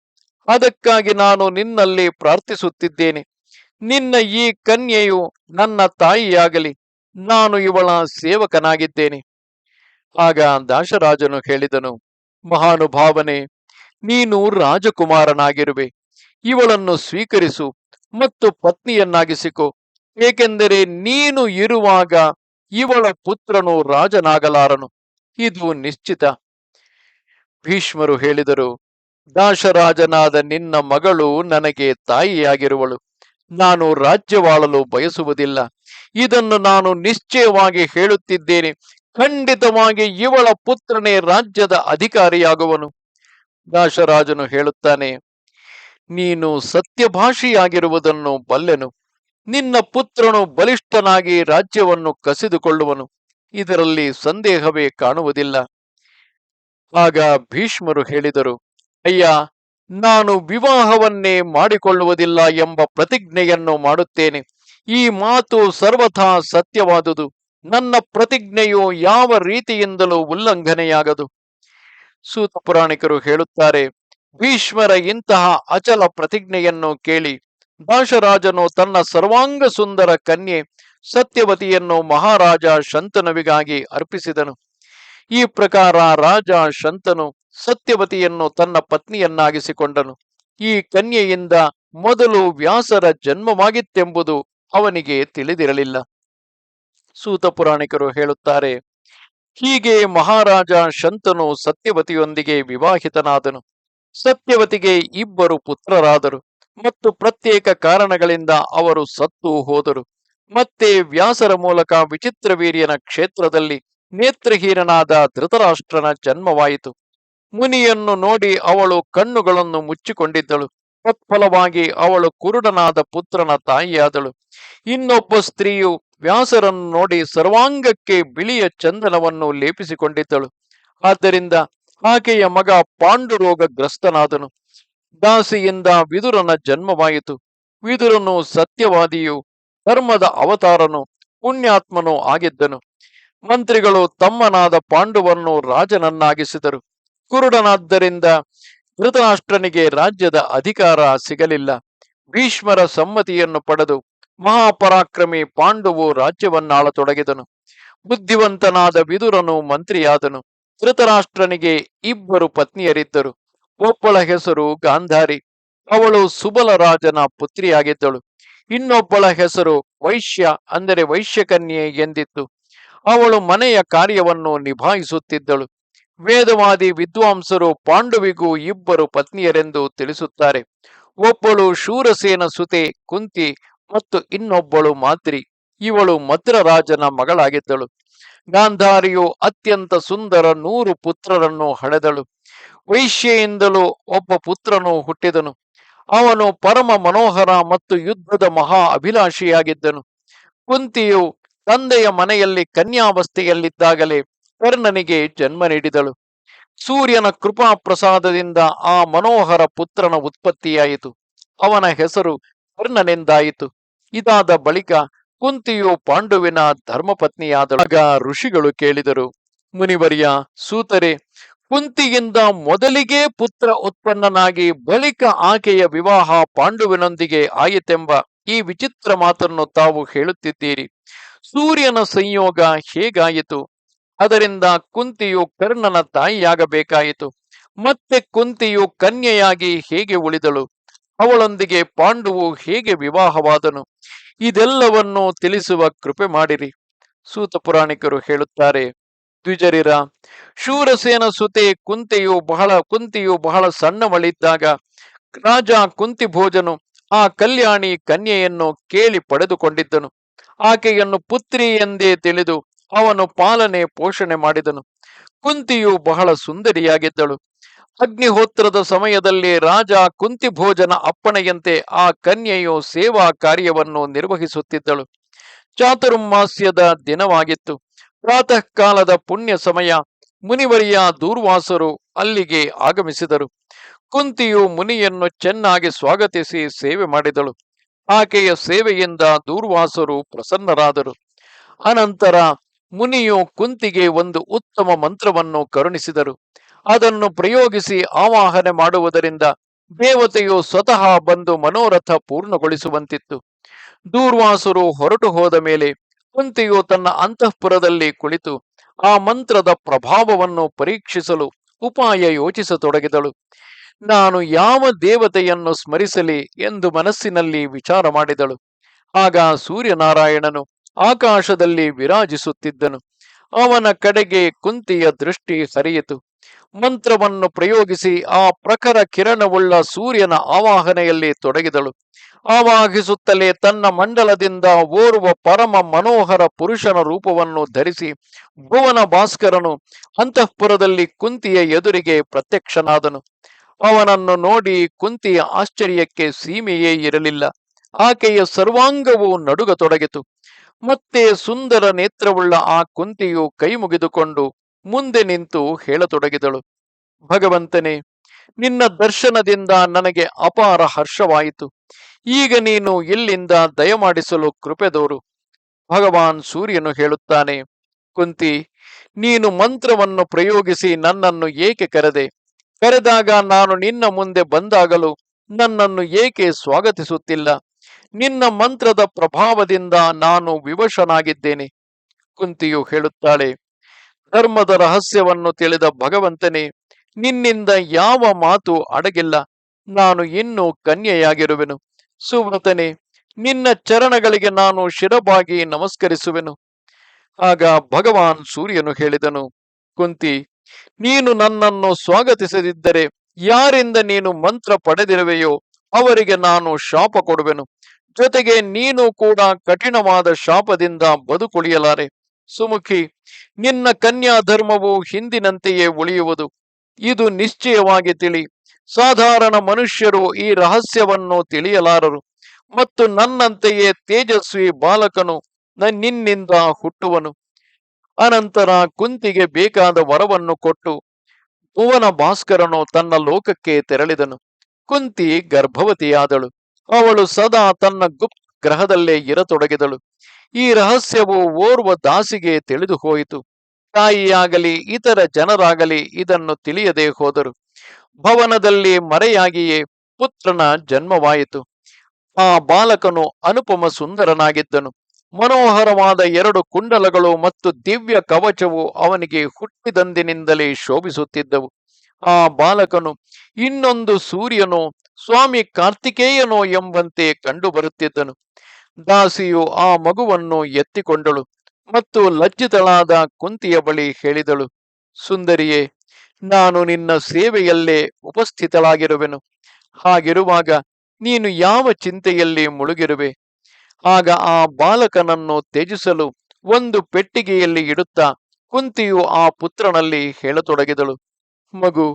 ಅದಕ್ಕಾಗಿ ನಾನು ನಿನ್ನಲ್ಲಿ ಪ್ರಾರ್ಥಿಸುತ್ತಿದ್ದೇನೆ. ನಿನ್ನ ಈ ಕನ್ಯೆಯು ನನ್ನ ತಾಯಿಯಾಗಲಿ. ನಾನು ಇವಳ ಸೇವಕನಾಗಿದ್ದೇನೆ. ಆಗ ದಾಶರಾಜನು ಹೇಳಿದನು, ಮಹಾನುಭಾವನೆ, ನೀನು ರಾಜಕುಮಾರನಾಗಿರುವೆ. ಇವಳನ್ನು ಸ್ವೀಕರಿಸು ಮತ್ತು ಪತ್ನಿಯನ್ನಾಗಿಸಿಕೊ. ಏಕೆಂದರೆ ನೀನು ಇರುವಾಗ ಇವಳ ಪುತ್ರನು ರಾಜನಾಗಲಾರನು. ಇದು ನಿಶ್ಚಿತ. ಭೀಷ್ಮರು ಹೇಳಿದರು, ದಾಶರಾಜನಾದ ನಿನ್ನ ಮಗಳು ನನಗೆ ತಾಯಿಯಾಗಿರುವಳು. ನಾನು ರಾಜ್ಯವಾಳಲು ಬಯಸುವುದಿಲ್ಲ. ಇದನ್ನು ನಾನು ನಿಶ್ಚಯವಾಗಿ ಹೇಳುತ್ತಿದ್ದೇನೆ. ಖಂಡಿತವಾಗಿ ಇವಳ ಪುತ್ರನೇ ರಾಜ್ಯದ ಅಧಿಕಾರಿಯಾಗುವನು. ದಾಶರಾಜನು ಹೇಳುತ್ತಾನೆ ನೀನು ಸತ್ಯಭಾಷಿಯಾಗಿರುವುದನ್ನು ಬಲ್ಲೆನು. ನಿನ್ನ ಪುತ್ರನು ಬಲಿಷ್ಠನಾಗಿ ರಾಜ್ಯವನ್ನು ಕಸಿದುಕೊಳ್ಳುವನು. ಇದರಲ್ಲಿ ಸಂದೇಹವೇ ಕಾಣುವುದಿಲ್ಲ. ಆಗ ಭೀಷ್ಮರು ಹೇಳಿದರು, ಅಯ್ಯ, ನಾನು ವಿವಾಹವನ್ನೇ ಮಾಡಿಕೊಳ್ಳುವುದಿಲ್ಲ ಎಂಬ ಪ್ರತಿಜ್ಞೆಯನ್ನು ಮಾಡುತ್ತೇನೆ. ಈ ಮಾತು ಸರ್ವಥಾ ಸತ್ಯವಾದುದು. ನನ್ನ ಪ್ರತಿಜ್ಞೆಯು ಯಾವ ರೀತಿಯಿಂದಲೂ ಉಲ್ಲಂಘನೆಯಾಗದು. ಸೂತ ಪುರಾಣಿಕರು ಹೇಳುತ್ತಾರೆ ಭೀಷ್ಮರ ಇಂತಹ ಅಚಲ ಪ್ರತಿಜ್ಞೆಯನ್ನು ಕೇಳಿ ದಾಶರಾಜನು ತನ್ನ ಸರ್ವಾಂಗ ಸುಂದರ ಕನ್ಯೆ ಸತ್ಯವತಿಯನ್ನು ಮಹಾರಾಜ ಶಂತನವಿಗಾಗಿ ಅರ್ಪಿಸಿದನು. ಈ ಪ್ರಕಾರ ರಾಜ ಶಂತನು ಸತ್ಯವತಿಯನ್ನು ತನ್ನ ಪತ್ನಿಯನ್ನಾಗಿಸಿಕೊಂಡನು. ಈ ಕನ್ಯೆಯಿಂದ ಮೊದಲು ವ್ಯಾಸರ ಜನ್ಮವಾಗಿತ್ತೆಂಬುದು ಅವನಿಗೆ ತಿಳಿದಿರಲಿಲ್ಲ. ಸೂತ ಪುರಾಣಿಕರು ಹೇಳುತ್ತಾರೆ, ಹೀಗೆ ಮಹಾರಾಜ ಶಂತನು ಸತ್ಯವತಿಯೊಂದಿಗೆ ವಿವಾಹಿತನಾದನು. ಸತ್ಯವತಿಗೆ ಇಬ್ಬರು ಪುತ್ರರಾದರು ಮತ್ತು ಪ್ರತ್ಯೇಕ ಕಾರಣಗಳಿಂದ ಅವರು ಸತ್ತು ಹೋದರು. ಮತ್ತೆ ವ್ಯಾಸರ ಮೂಲಕ ವಿಚಿತ್ರವೀರ್ಯನ ಕ್ಷೇತ್ರದಲ್ಲಿ ನೇತ್ರಹೀನನಾದ ಧೃತರಾಷ್ಟ್ರನ ಜನ್ಮವಾಯಿತು. ಮುನಿಯನ್ನು ನೋಡಿ ಅವಳು ಕಣ್ಣುಗಳನ್ನು ಮುಚ್ಚಿಕೊಂಡಿದ್ದಳು. ತತ್ಫಲವಾಗಿ ಅವಳು ಕುರುಡನಾದ ಪುತ್ರನ ತಾಯಿಯಾದಳು. ಇನ್ನೊಬ್ಬ ಸ್ತ್ರೀಯು ವ್ಯಾಸರನ್ನು ನೋಡಿ ಸರ್ವಾಂಗಕ್ಕೆ ಬಿಳಿಯ ಚಂದನವನ್ನು ಲೇಪಿಸಿಕೊಂಡಿದ್ದಳು. ಆದ್ದರಿಂದ ಆಕೆಯ ಮಗ ಪಾಂಡುರೋಗಗ್ರಸ್ತನಾದನು. ದಾಸಿಯಿಂದ ವಿದುರನ ಜನ್ಮವಾಯಿತು. ವಿದುರನು ಸತ್ಯವಾದಿಯು, ಧರ್ಮದ ಅವತಾರನು, ಪುಣ್ಯಾತ್ಮನೂ ಆಗಿದ್ದನು. ಮಂತ್ರಿಗಳು ತಮ್ಮನಾದ ಪಾಂಡುವನ್ನು ರಾಜನನ್ನಾಗಿಸಿದರು. ಕುರುಡನಾದ್ದರಿಂದ ಧೃತರಾಷ್ಟ್ರನಿಗೆ ರಾಜ್ಯದ ಅಧಿಕಾರ ಸಿಗಲಿಲ್ಲ. ಭೀಷ್ಮರ ಸಮ್ಮತಿಯನ್ನು ಪಡೆದು ಮಹಾಪರಾಕ್ರಮಿ ಪಾಂಡುವು ರಾಜ್ಯವನ್ನಾಳತೊಡಗಿದನು. ಬುದ್ಧಿವಂತನಾದ ವಿದುರನು ಮಂತ್ರಿಯಾದನು. ಧೃತರಾಷ್ಟ್ರನಿಗೆ ಇಬ್ಬರು ಪತ್ನಿಯರಿದ್ದರು. ಒಬ್ಬಳ ಹೆಸರು ಗಾಂಧಾರಿ. ಅವಳು ಸುಬಲ ರಾಜನ ಪುತ್ರಿಯಾಗಿದ್ದಳು. ಇನ್ನೊಬ್ಬಳ ಹೆಸರು ವೈಶ್ಯ, ಅಂದರೆ ವೈಶ್ಯಕನ್ಯೆ ಎಂದಿತ್ತು. ಅವಳು ಮನೆಯ ಕಾರ್ಯವನ್ನು ನಿಭಾಯಿಸುತ್ತಿದ್ದಳು. ವೇದವಾದಿ ವಿದ್ವಾಂಸರು ಪಾಂಡುವಿಗೂ ಇಬ್ಬರು ಪತ್ನಿಯರೆಂದು ತಿಳಿಸುತ್ತಾರೆ. ಒಬ್ಬಳು ಶೂರಸೇನ ಸುತೆ ಕುಂತಿ ಮತ್ತು ಇನ್ನೊಬ್ಬಳು ಮಾದ್ರಿ. ಇವಳು ಮದ್ರರಾಜನ ಮಗಳಾಗಿದ್ದಳು. ಗಾಂಧಾರಿಯು ಅತ್ಯಂತ ಸುಂದರ ನೂರು ಪುತ್ರರನ್ನು ಹಡೆದಳು ವೈಶ್ಯೆಯಿಂದಲೂ ಒಬ್ಬ ಪುತ್ರನು ಹುಟ್ಟಿದನು. ಅವನು ಪರಮ ಮನೋಹರ ಮತ್ತು ಯುದ್ಧದ ಮಹಾ ಅಭಿಲಾಷಿಯಾಗಿದ್ದನು. ಕುಂತಿಯು ತಂದೆಯ ಮನೆಯಲ್ಲಿ ಕನ್ಯಾವಸ್ಥೆಯಲ್ಲಿದ್ದಾಗಲೇ ಕರ್ಣನಿಗೆ ಜನ್ಮ ನೀಡಿದಳು. ಸೂರ್ಯನ ಕೃಪಾ ಪ್ರಸಾದದಿಂದ ಆ ಮನೋಹರ ಪುತ್ರನ ಉತ್ಪತ್ತಿಯಾಯಿತು. ಅವನ ಹೆಸರು ಕರ್ಣನೆಂದಾಯಿತು. ಇದಾದ ಬಳಿಕ ಕುಂತಿಯು ಪಾಂಡುವಿನ ಧರ್ಮಪತ್ನಿಯಾದಾಗ ಋಷಿಗಳು ಕೇಳಿದರು. ಮುನಿವರಿಯ ಸೂತರೆ, ಕುಂತಿಯಿಂದ ಮೊದಲಿಗೆ ಪುತ್ರ ಉತ್ಪನ್ನನಾಗಿ ಬಳಿಕ ಆಕೆಯ ವಿವಾಹ ಪಾಂಡುವಿನೊಂದಿಗೆ ಆಯಿತೆಂಬ ಈ ವಿಚಿತ್ರ ಮಾತನ್ನು ತಾವು ಹೇಳುತ್ತಿದ್ದೀರಿ. ಸೂರ್ಯನ ಸಂಯೋಗ ಹೇಗಾಯಿತು? ಅದರಿಂದ ಕುಂತಿಯು ಕರ್ಣನ ತಾಯಿಯಾಗಬೇಕಾಯಿತು. ಮತ್ತೆ ಕುಂತಿಯು ಕನ್ಯೆಯಾಗಿ ಹೇಗೆ ಉಳಿದಳು? ಅವಳೊಂದಿಗೆ ಪಾಂಡುವು ಹೇಗೆ ವಿವಾಹವಾದನು? ಇದೆಲ್ಲವನ್ನು ತಿಳಿಸುವ ಕೃಪೆ ಮಾಡಿರಿ. ಸೂತ ಪುರಾಣಿಕರು ಹೇಳುತ್ತಾರೆ, ದ್ವಿಜರಿರ, ಶೂರಸೇನ ಸುತೆ ಕುಂತೆಯು ಬಹಳ, ಕುಂತಿಯು ಬಹಳ ಸಣ್ಣವಳಿದ್ದಾಗ ರಾಜ ಕುಂತಿ ಭೋಜನು, ಆ ಕಲ್ಯಾಣಿ ಕನ್ಯೆಯನ್ನು ಕೇಳಿ ಪಡೆದುಕೊಂಡಿದ್ದನು. ಆಕೆಯನ್ನು ಪುತ್ರಿ ಎಂದೇ ತಿಳಿದು ಅವನು ಪಾಲನೆ ಪೋಷಣೆ ಮಾಡಿದನು. ಕುಂತಿಯು ಬಹಳ ಸುಂದರಿಯಾಗಿದ್ದಳು. ಅಗ್ನಿಹೋತ್ರದ ಸಮಯದಲ್ಲಿ ರಾಜ ಕುಂತಿ ಭೋಜನ ಅಪ್ಪಣೆಯಂತೆ ಆ ಕನ್ಯೆಯು ಸೇವಾ ಕಾರ್ಯವನ್ನು ನಿರ್ವಹಿಸುತ್ತಿದ್ದಳು. ಚಾತುರ್ಮಾಸ್ಯದ ದಿನವಾಗಿತ್ತು. ಪ್ರಾತಃ ಕಾಲದ ಪುಣ್ಯ ಸಮಯ. ಮುನಿವರಿಯ ದೂರ್ವಾಸರು ಅಲ್ಲಿಗೆ ಆಗಮಿಸಿದರು. ಕುಂತಿಯು ಮುನಿಯನ್ನು ಚೆನ್ನಾಗಿ ಸ್ವಾಗತಿಸಿ ಸೇವೆ ಮಾಡಿದಳು. ಆಕೆಯ ಸೇವೆಯಿಂದ ದೂರ್ವಾಸರು ಪ್ರಸನ್ನರಾದರು. ಅನಂತರ ಮುನಿಯು ಕುಂತಿಗೆ ಒಂದು ಉತ್ತಮ ಮಂತ್ರವನ್ನು ಕರುಣಿಸಿದರು. ಅದನ್ನು ಪ್ರಯೋಗಿಸಿ ಆವಾಹನೆ ಮಾಡುವುದರಿಂದ ದೇವತೆಯು ಸ್ವತಃ ಬಂದು ಮನೋರಥ ಪೂರ್ಣಗೊಳಿಸುವಂತಿತ್ತು. ದೂರ್ವಾಸುರು ಹೊರಟು ಹೋದ ಮೇಲೆ ಕುಂತಿಯು ತನ್ನ ಅಂತಃಪುರದಲ್ಲಿ ಕುಳಿತು ಆ ಮಂತ್ರದ ಪ್ರಭಾವವನ್ನು ಪರೀಕ್ಷಿಸಲು ಉಪಾಯ ಯೋಚಿಸತೊಡಗಿದಳು. ನಾನು ಯಾವ ದೇವತೆಯನ್ನು ಸ್ಮರಿಸಲಿ ಎಂದು ಮನಸ್ಸಿನಲ್ಲಿ ವಿಚಾರ ಮಾಡಿದಳು. ಆಗ ಸೂರ್ಯನಾರಾಯಣನು ಆಕಾಶದಲ್ಲಿ ವಿರಾಜಿಸುತ್ತಿದ್ದನು. ಅವನ ಕಡೆಗೆ ಕುಂತಿಯ ದೃಷ್ಟಿ ಸರಿಯಿತು. ಮಂತ್ರವನ್ನು ಪ್ರಯೋಗಿಸಿ ಆ ಪ್ರಖರ ಕಿರಣವುಳ್ಳ ಸೂರ್ಯನ ಆವಾಹನೆಯಲ್ಲಿ ತೊಡಗಿದಳು. ಆವಾಹಿಸುತ್ತಲೇ ತನ್ನ ಮಂಡಲದಿಂದ ಓರುವ ಪರಮ ಮನೋಹರ ಪುರುಷನ ರೂಪವನ್ನು ಧರಿಸಿ ಭುವನ ಭಾಸ್ಕರನು ಅಂತಃಪುರದಲ್ಲಿ ಕುಂತಿಯ ಎದುರಿಗೆ ಪ್ರತ್ಯಕ್ಷನಾದನು. ಅವನನ್ನು ನೋಡಿ ಕುಂತಿಯ ಆಶ್ಚರ್ಯಕ್ಕೆ ಸೀಮೆಯೇ ಇರಲಿಲ್ಲ. ಆಕೆಯ ಸರ್ವಾಂಗವು ನಡುಗತೊಡಗಿತು. ಮತ್ತೆ ಸುಂದರ ನೇತ್ರವುಳ್ಳ ಆ ಕುಂತಿಯು ಕೈ ಮುಗಿದುಕೊಂಡು ಮುಂದೆ ನಿಂತು ಹೇಳತೊಡಗಿದಳು. ಭಗವಂತನೇ, ನಿನ್ನ ದರ್ಶನದಿಂದ ನನಗೆ ಅಪಾರ ಹರ್ಷವಾಯಿತು. ಈಗ ನೀನು ಇಲ್ಲಿಂದ ದಯಮಾಡಿಸಲು ಕೃಪೆದೋರು ಭಗವಾನ್ ಸೂರ್ಯನು ಹೇಳುತ್ತಾನೆ, ಕುಂತಿ, ನೀನು ಮಂತ್ರವನ್ನು ಪ್ರಯೋಗಿಸಿ ನನ್ನನ್ನು ಏಕೆ ಕರೆದೆ? ಕರೆದಾಗ ನಾನು ನಿನ್ನ ಮುಂದೆ ಬಂದಾಗಲೂ ನನ್ನನ್ನು ಏಕೆ ಸ್ವಾಗತಿಸುತ್ತಿಲ್ಲ? ನಿನ್ನ ಮಂತ್ರದ ಪ್ರಭಾವದಿಂದ ನಾನು ವಿವಶನಾಗಿದ್ದೇನೆ. ಕುಂತಿಯು ಹೇಳುತ್ತಾಳೆ, ಧರ್ಮದ ರಹಸ್ಯವನ್ನು ತಿಳಿದ ಭಗವಂತನೇ, ನಿನ್ನಿಂದ ಯಾವ ಮಾತು ಅಡಗಿಲ್ಲ. ನಾನು ಇನ್ನೂ ಕನ್ಯೆಯಾಗಿರುವೆನು. ಸುವ್ರತನೆ, ನಿನ್ನ ಚರಣಗಳಿಗೆ ನಾನು ಶಿರಬಾಗಿ ನಮಸ್ಕರಿಸುವೆನು. ಆಗ ಭಗವಾನ್ ಸೂರ್ಯನು ಹೇಳಿದನು, ಕುಂತಿ, ನೀನು ನನ್ನನ್ನು ಸ್ವಾಗತಿಸದಿದ್ದರೆ ಯಾರಿಂದ ನೀನು ಮಂತ್ರ ಪಡೆದಿರುವೆಯೋ ಅವರಿಗೆ ನಾನು ಶಾಪ ಕೊಡುವೆನು. ಜೊತೆಗೆ ನೀನು ಕೂಡ ಕಠಿಣವಾದ ಶಾಪದಿಂದ ಬದುಕುಳಿಯಲಾರೆ. ಸುಮುಖಿ, ನಿನ್ನ ಕನ್ಯಾ ಧರ್ಮವು ಹಿಂದಿನಂತೆಯೇ ಉಳಿಯುವುದು. ಇದು ನಿಶ್ಚಯವಾಗಿ ತಿಳಿ. ಸಾಧಾರಣ ಮನುಷ್ಯರು ಈ ರಹಸ್ಯವನ್ನು ತಿಳಿಯಲಾರರು. ಮತ್ತು ನನ್ನಂತೆಯೇ ತೇಜಸ್ವಿ ಬಾಲಕನು ನಿನ್ನಿಂದ ಹುಟ್ಟುವನು. ಅನಂತರ ಕುಂತಿಗೆ ಬೇಕಾದ ವರವನ್ನು ಕೊಟ್ಟು ಭುವನ ಭಾಸ್ಕರನು ತನ್ನ ಲೋಕಕ್ಕೆ ತೆರಳಿದನು. ಕುಂತಿ ಗರ್ಭವತಿಯಾದಳು. ಅವಳು ಸದಾ ತನ್ನ ಗುಪ್ತ ಗ್ರಹದಲ್ಲೇ ಇರತೊಡಗಿದಳು. ಈ ರಹಸ್ಯವು ಓರ್ವ ದಾಸಿಗೆ ತಿಳಿದು ಹೋಯಿತು. ತಾಯಿಯಾಗಲಿ, ಇತರ ಜನರಾಗಲಿ ಇದನ್ನು ತಿಳಿಯದೆ ಹೋದರು. ಭವನದಲ್ಲಿ ಮರೆಯಾಗಿಯೇ ಪುತ್ರನ ಜನ್ಮವಾಯಿತು. ಆ ಬಾಲಕನು ಅನುಪಮ ಸುಂದರನಾಗಿದ್ದನು. ಮನೋಹರವಾದ ಎರಡು ಕುಂಡಲಗಳು ಮತ್ತು ದಿವ್ಯ ಕವಚವು ಅವನಿಗೆ ಹುಟ್ಟಿದಂದಿನಿಂದಲೇ ಶೋಭಿಸುತ್ತಿದ್ದವು. ಆ ಬಾಲಕನು ಇನ್ನೊಂದು ಸೂರ್ಯನೋ ಸ್ವಾಮಿ ಕಾರ್ತಿಕೇಯನೋ ಎಂಬಂತೆ ಕಂಡು ಬರುತ್ತಿದ್ದನು. ದಾಸಿಯು ಆ ಮಗುವನ್ನು ಎತ್ತಿಕೊಂಡಳು ಮತ್ತು ಲಜ್ಜಿತಳಾದ ಕುಂತಿಯ ಬಳಿ ಹೇಳಿದಳು, ಸುಂದರಿಯೇ, ನಾನು ನಿನ್ನ ಸೇವೆಯಲ್ಲೇ ಉಪಸ್ಥಿತಳಾಗಿರುವೆನು. ಹಾಗಿರುವಾಗ ನೀನು ಯಾವ ಚಿಂತೆಯಲ್ಲಿ ಮುಳುಗಿರುವೆ? ಆಗ ಆ ಬಾಲಕನನ್ನು ತ್ಯಜಿಸಲು ಒಂದು ಪೆಟ್ಟಿಗೆಯಲ್ಲಿ ಇಡುತ್ತಾ ಕುಂತಿಯು ಆ ಪುತ್ರನಲ್ಲಿ ಹೇಳತೊಡಗಿದಳು, ಮಗು,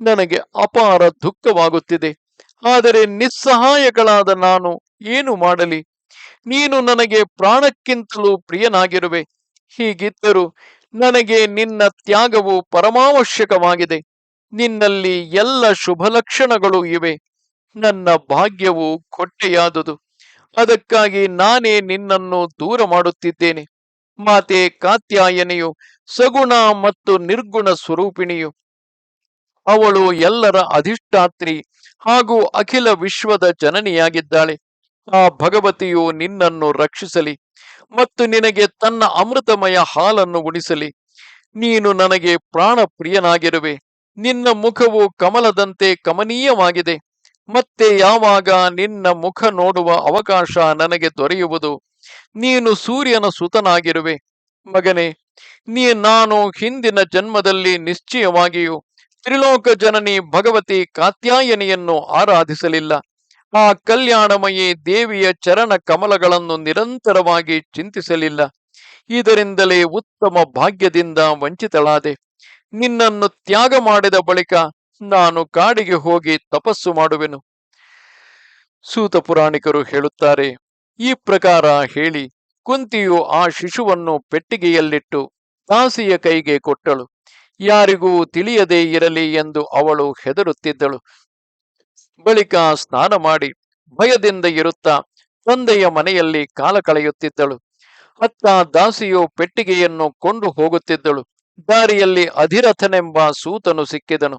ನನಗೆ ಅಪಾರ ದುಃಖವಾಗುತ್ತಿದೆ. ಆದರೆ ನಿಸ್ಸಹಾಯಗಳಾದ ನಾನು ಏನು ಮಾಡಲಿ? ನೀನು ನನಗೆ ಪ್ರಾಣಕ್ಕಿಂತಲೂ ಪ್ರಿಯನಾಗಿರುವೆ. ಹೀಗಿದ್ದರೂ ನನಗೆ ನಿನ್ನ ತ್ಯಾಗವು ಪರಮಾವಶ್ಯಕವಾಗಿದೆ. ನಿನ್ನಲ್ಲಿ ಎಲ್ಲ ಶುಭ ಲಕ್ಷಣಗಳು ಇವೆ. ನನ್ನ ಭಾಗ್ಯವು ಕೊಟ್ಟೆಯಾದುದು. ಅದಕ್ಕಾಗಿ ನಾನೇ ನಿನ್ನನ್ನು ದೂರ ಮಾಡುತ್ತಿದ್ದೇನೆ. ಮಾತೆ ಕಾತ್ಯಾಯನೆಯು ಸಗುಣ ಮತ್ತು ನಿರ್ಗುಣ ಸ್ವರೂಪಿಣಿಯು. ಅವಳು ಎಲ್ಲರ ಅಧಿಷ್ಠಾತ್ರಿ ಹಾಗೂ ಅಖಿಲ ವಿಶ್ವದ ಜನನಿಯಾಗಿದ್ದಾಳೆ. ಆ ಭಗವತಿಯು ನಿನ್ನನ್ನು ರಕ್ಷಿಸಲಿ ಮತ್ತು ನಿನಗೆ ತನ್ನ ಅಮೃತಮಯ ಹಾಲನ್ನು ಉಣಿಸಲಿ. ನೀನು ನನಗೆ ಪ್ರಾಣ ಪ್ರಿಯನಾಗಿರುವೆ ನಿನ್ನ ಮುಖವು ಕಮಲದಂತೆ ಕಮನೀಯವಾಗಿದೆ. ಮತ್ತೆ ಯಾವಾಗ ನಿನ್ನ ಮುಖ ನೋಡುವ ಅವಕಾಶ ನನಗೆ ದೊರೆಯುವುದು? ನೀನು ಸೂರ್ಯನ ಸುತನಾಗಿರುವೆ. ಮಗನೇ, ನೀ ನಾನು ಹಿಂದಿನ ಜನ್ಮದಲ್ಲಿ ನಿಶ್ಚಯವಾಗಿಯೂ ತ್ರಿಲೋಕ ಜನನಿ ಭಗವತಿ ಕಾತ್ಯಾಯನಿಯನ್ನು ಆರಾಧಿಸಲಿಲ್ಲ. ಆ ಕಲ್ಯಾಣಮಯಿ ದೇವಿಯ ಚರಣ ಕಮಲಗಳನ್ನು ನಿರಂತರವಾಗಿ ಚಿಂತಿಸಲಿಲ್ಲ. ಇದರಿಂದಲೇ ಉತ್ತಮ ಭಾಗ್ಯದಿಂದ ವಂಚಿತಳಾದೆ. ನಿನ್ನನ್ನು ತ್ಯಾಗ ಮಾಡಿದ ಬಳಿಕ ನಾನು ಕಾಡಿಗೆ ಹೋಗಿ ತಪಸ್ಸು ಮಾಡುವೆನು. ಸೂತ ಪುರಾಣಿಕರು ಹೇಳುತ್ತಾರೆ, ಈ ಪ್ರಕಾರ ಹೇಳಿ, ಕುಂತಿಯು ಆ ಶಿಶುವನ್ನು ಪೆಟ್ಟಿಗೆಯಲ್ಲಿಟ್ಟು ದಾಸಿಯ ಕೈಗೆ ಕೊಟ್ಟಳು. ಯಾರಿಗೂ ತಿಳಿಯದೇ ಇರಲಿ ಎಂದು ಅವಳು ಹೆದರುತ್ತಿದ್ದಳು. ಬಳಿಕ ಸ್ನಾನ ಮಾಡಿ ಭಯದಿಂದ ಇರುತ್ತಾ ತಂದೆಯ ಮನೆಯಲ್ಲಿ ಕಾಲ ಕಳೆಯುತ್ತಿದ್ದಳು. ಅತ್ತ ದಾಸಿಯು ಪೆಟ್ಟಿಗೆಯನ್ನು ಕೊಂಡು ಹೋಗುತ್ತಿದ್ದಳು. ದಾರಿಯಲ್ಲಿ ಅಧಿರಥನೆಂಬ ಸೂತನು ಸಿಕ್ಕಿದನು.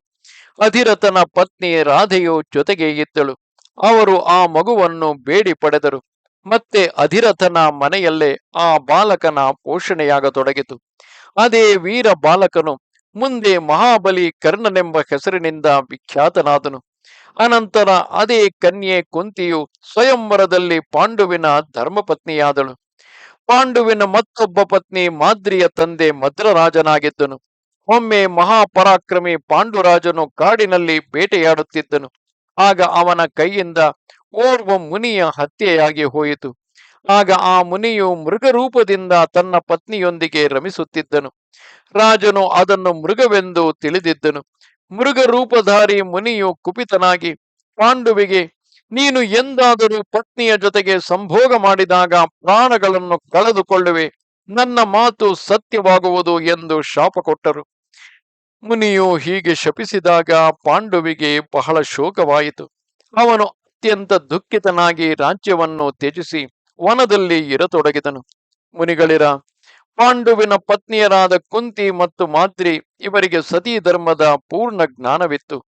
ಅಧಿರಥನ ಪತ್ನಿ ರಾಧೆಯು ಜೊತೆಗೆ ಇದ್ದಳು. ಅವರು ಆ ಮಗುವನ್ನು ಬೇಡಿ ಪಡೆದರು. ಮತ್ತೆ ಅಧಿರಥನ ಮನೆಯಲ್ಲೇ ಆ ಬಾಲಕನ ಪೋಷಣೆಯಾಗತೊಡಗಿತು. ಅದೇ ವೀರ ಬಾಲಕನು ಮುಂದೆ ಮಹಾಬಲಿ ಕರ್ಣನೆಂಬ ಹೆಸರಿನಿಂದ ವಿಖ್ಯಾತನಾದನು. ಅನಂತರ ಅದೇ ಕನ್ಯೆ ಕುಂತಿಯು ಸ್ವಯಂವರದಲ್ಲಿ ಪಾಂಡುವಿನ ಧರ್ಮಪತ್ನಿಯಾದಳು. ಪಾಂಡುವಿನ ಮತ್ತೊಬ್ಬ ಪತ್ನಿ ಮಾದ್ರಿಯ ತಂದೆ ಮದ್ರರಾಜನಾಗಿದ್ದನು. ಒಮ್ಮೆ ಮಹಾಪರಾಕ್ರಮಿ ಪಾಂಡುರಾಜನು ಕಾಡಿನಲ್ಲಿ ಬೇಟೆಯಾಡುತ್ತಿದ್ದನು. ಆಗ ಅವನ ಕೈಯಿಂದ ಓರ್ವ ಮುನಿಯ ಹತ್ಯೆಯಾಗಿ ಹೋಯಿತು. ಆಗ ಆ ಮುನಿಯು ಮೃಗರೂಪದಿಂದ ತನ್ನ ಪತ್ನಿಯೊಂದಿಗೆ ರಮಿಸುತ್ತಿದ್ದನು. ರಾಜನು ಅದನ್ನು ಮೃಗವೆಂದು ತಿಳಿದಿದ್ದನು. ಮೃಗ ರೂಪಧಾರಿ ಮುನಿಯು ಕುಪಿತನಾಗಿ, ಪಾಂಡುವಿಗೆ, ನೀನು ಎಂದಾದರೂ ಪತ್ನಿಯ ಜೊತೆಗೆ ಸಂಭೋಗ ಮಾಡಿದಾಗ ಪ್ರಾಣಗಳನ್ನು ಕಳೆದುಕೊಳ್ಳುವೆ. ನನ್ನ ಮಾತು ಸತ್ಯವಾಗುವುದು ಎಂದು ಶಾಪ ಕೊಟ್ಟರು ಮುನಿಯು ಹೀಗೆ ಶಪಿಸಿದಾಗ ಪಾಂಡುವಿಗೆ ಬಹಳ ಶೋಕವಾಯಿತು. ಅವನು ಅತ್ಯಂತ ದುಃಖಿತನಾಗಿ ರಾಜ್ಯವನ್ನು ತ್ಯಜಿಸಿ ವನದಲ್ಲಿ ಇರತೊಡಗಿದನು. ಮುನಿಗಳಿರ ಪಾಂಡುವಿನ ಪತ್ನಿಯರಾದ ಕುಂತಿ ಮತ್ತು ಮಾದ್ರಿ ಇವರಿಗೆ ಸತಿ ಧರ್ಮದ ಪೂರ್ಣ ಜ್ಞಾನವಿತ್ತು.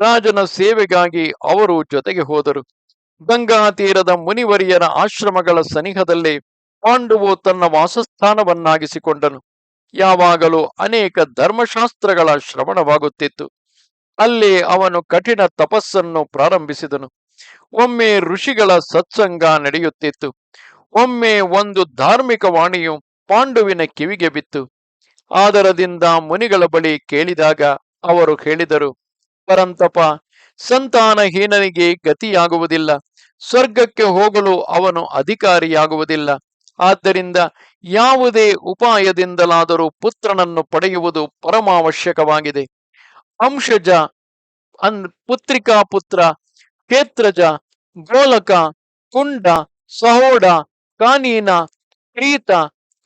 ರಾಜನ ಸೇವೆಗಾಗಿ ಅವರು ಜೊತೆಗೆ ಹೋದರು. ಗಂಗಾ ತೀರದ ಮುನಿವರಿಯರ ಆಶ್ರಮಗಳ ಸನಿಹದಲ್ಲಿ ಪಾಂಡುವು ತನ್ನ ವಾಸಸ್ಥಾನವನ್ನಾಗಿಸಿಕೊಂಡನು. ಯಾವಾಗಲೂ ಅನೇಕ ಧರ್ಮಶಾಸ್ತ್ರಗಳ ಶ್ರವಣವಾಗುತ್ತಿತ್ತು. ಅಲ್ಲಿ ಅವನು ಕಠಿಣ ತಪಸ್ಸನ್ನು ಪ್ರಾರಂಭಿಸಿದನು. ಒಮ್ಮೆ ಋಷಿಗಳ ಸತ್ಸಂಗ ನಡೆಯುತ್ತಿತ್ತು. ಒಮ್ಮೆ ಒಂದು ಧಾರ್ಮಿಕ ವಾಣಿಯು ಪಾಂಡುವಿನ ಕಿವಿಗೆ ಬಿತ್ತು. ಆದರದಿಂದ ಮುನಿಗಳ ಬಳಿ ಕೇಳಿದಾಗ ಅವರು ಹೇಳಿದರು, ಪರಂತಪ, ಸಂತಾನಹೀನನಿಗೆ ಗತಿಯಾಗುವುದಿಲ್ಲ. ಸ್ವರ್ಗಕ್ಕೆ ಹೋಗಲು ಅವನು ಅಧಿಕಾರಿಯಾಗುವುದಿಲ್ಲ. ಆದ್ದರಿಂದ ಯಾವುದೇ ಉಪಾಯದಿಂದಲಾದರೂ ಪುತ್ರನನ್ನು ಪಡೆಯುವುದು ಪರಮಾವಶ್ಯಕವಾಗಿದೆ. ಅಂಶಜ ಅನ್, ಪುತ್ರಿಕಾ ಪುತ್ರ ಕ್ಷೇತ್ರಜ ಗೋಲಕ, ಕುಂಡ, ಸಹೋಡ, ಕಾನೀನ, ಪ್ರೀತ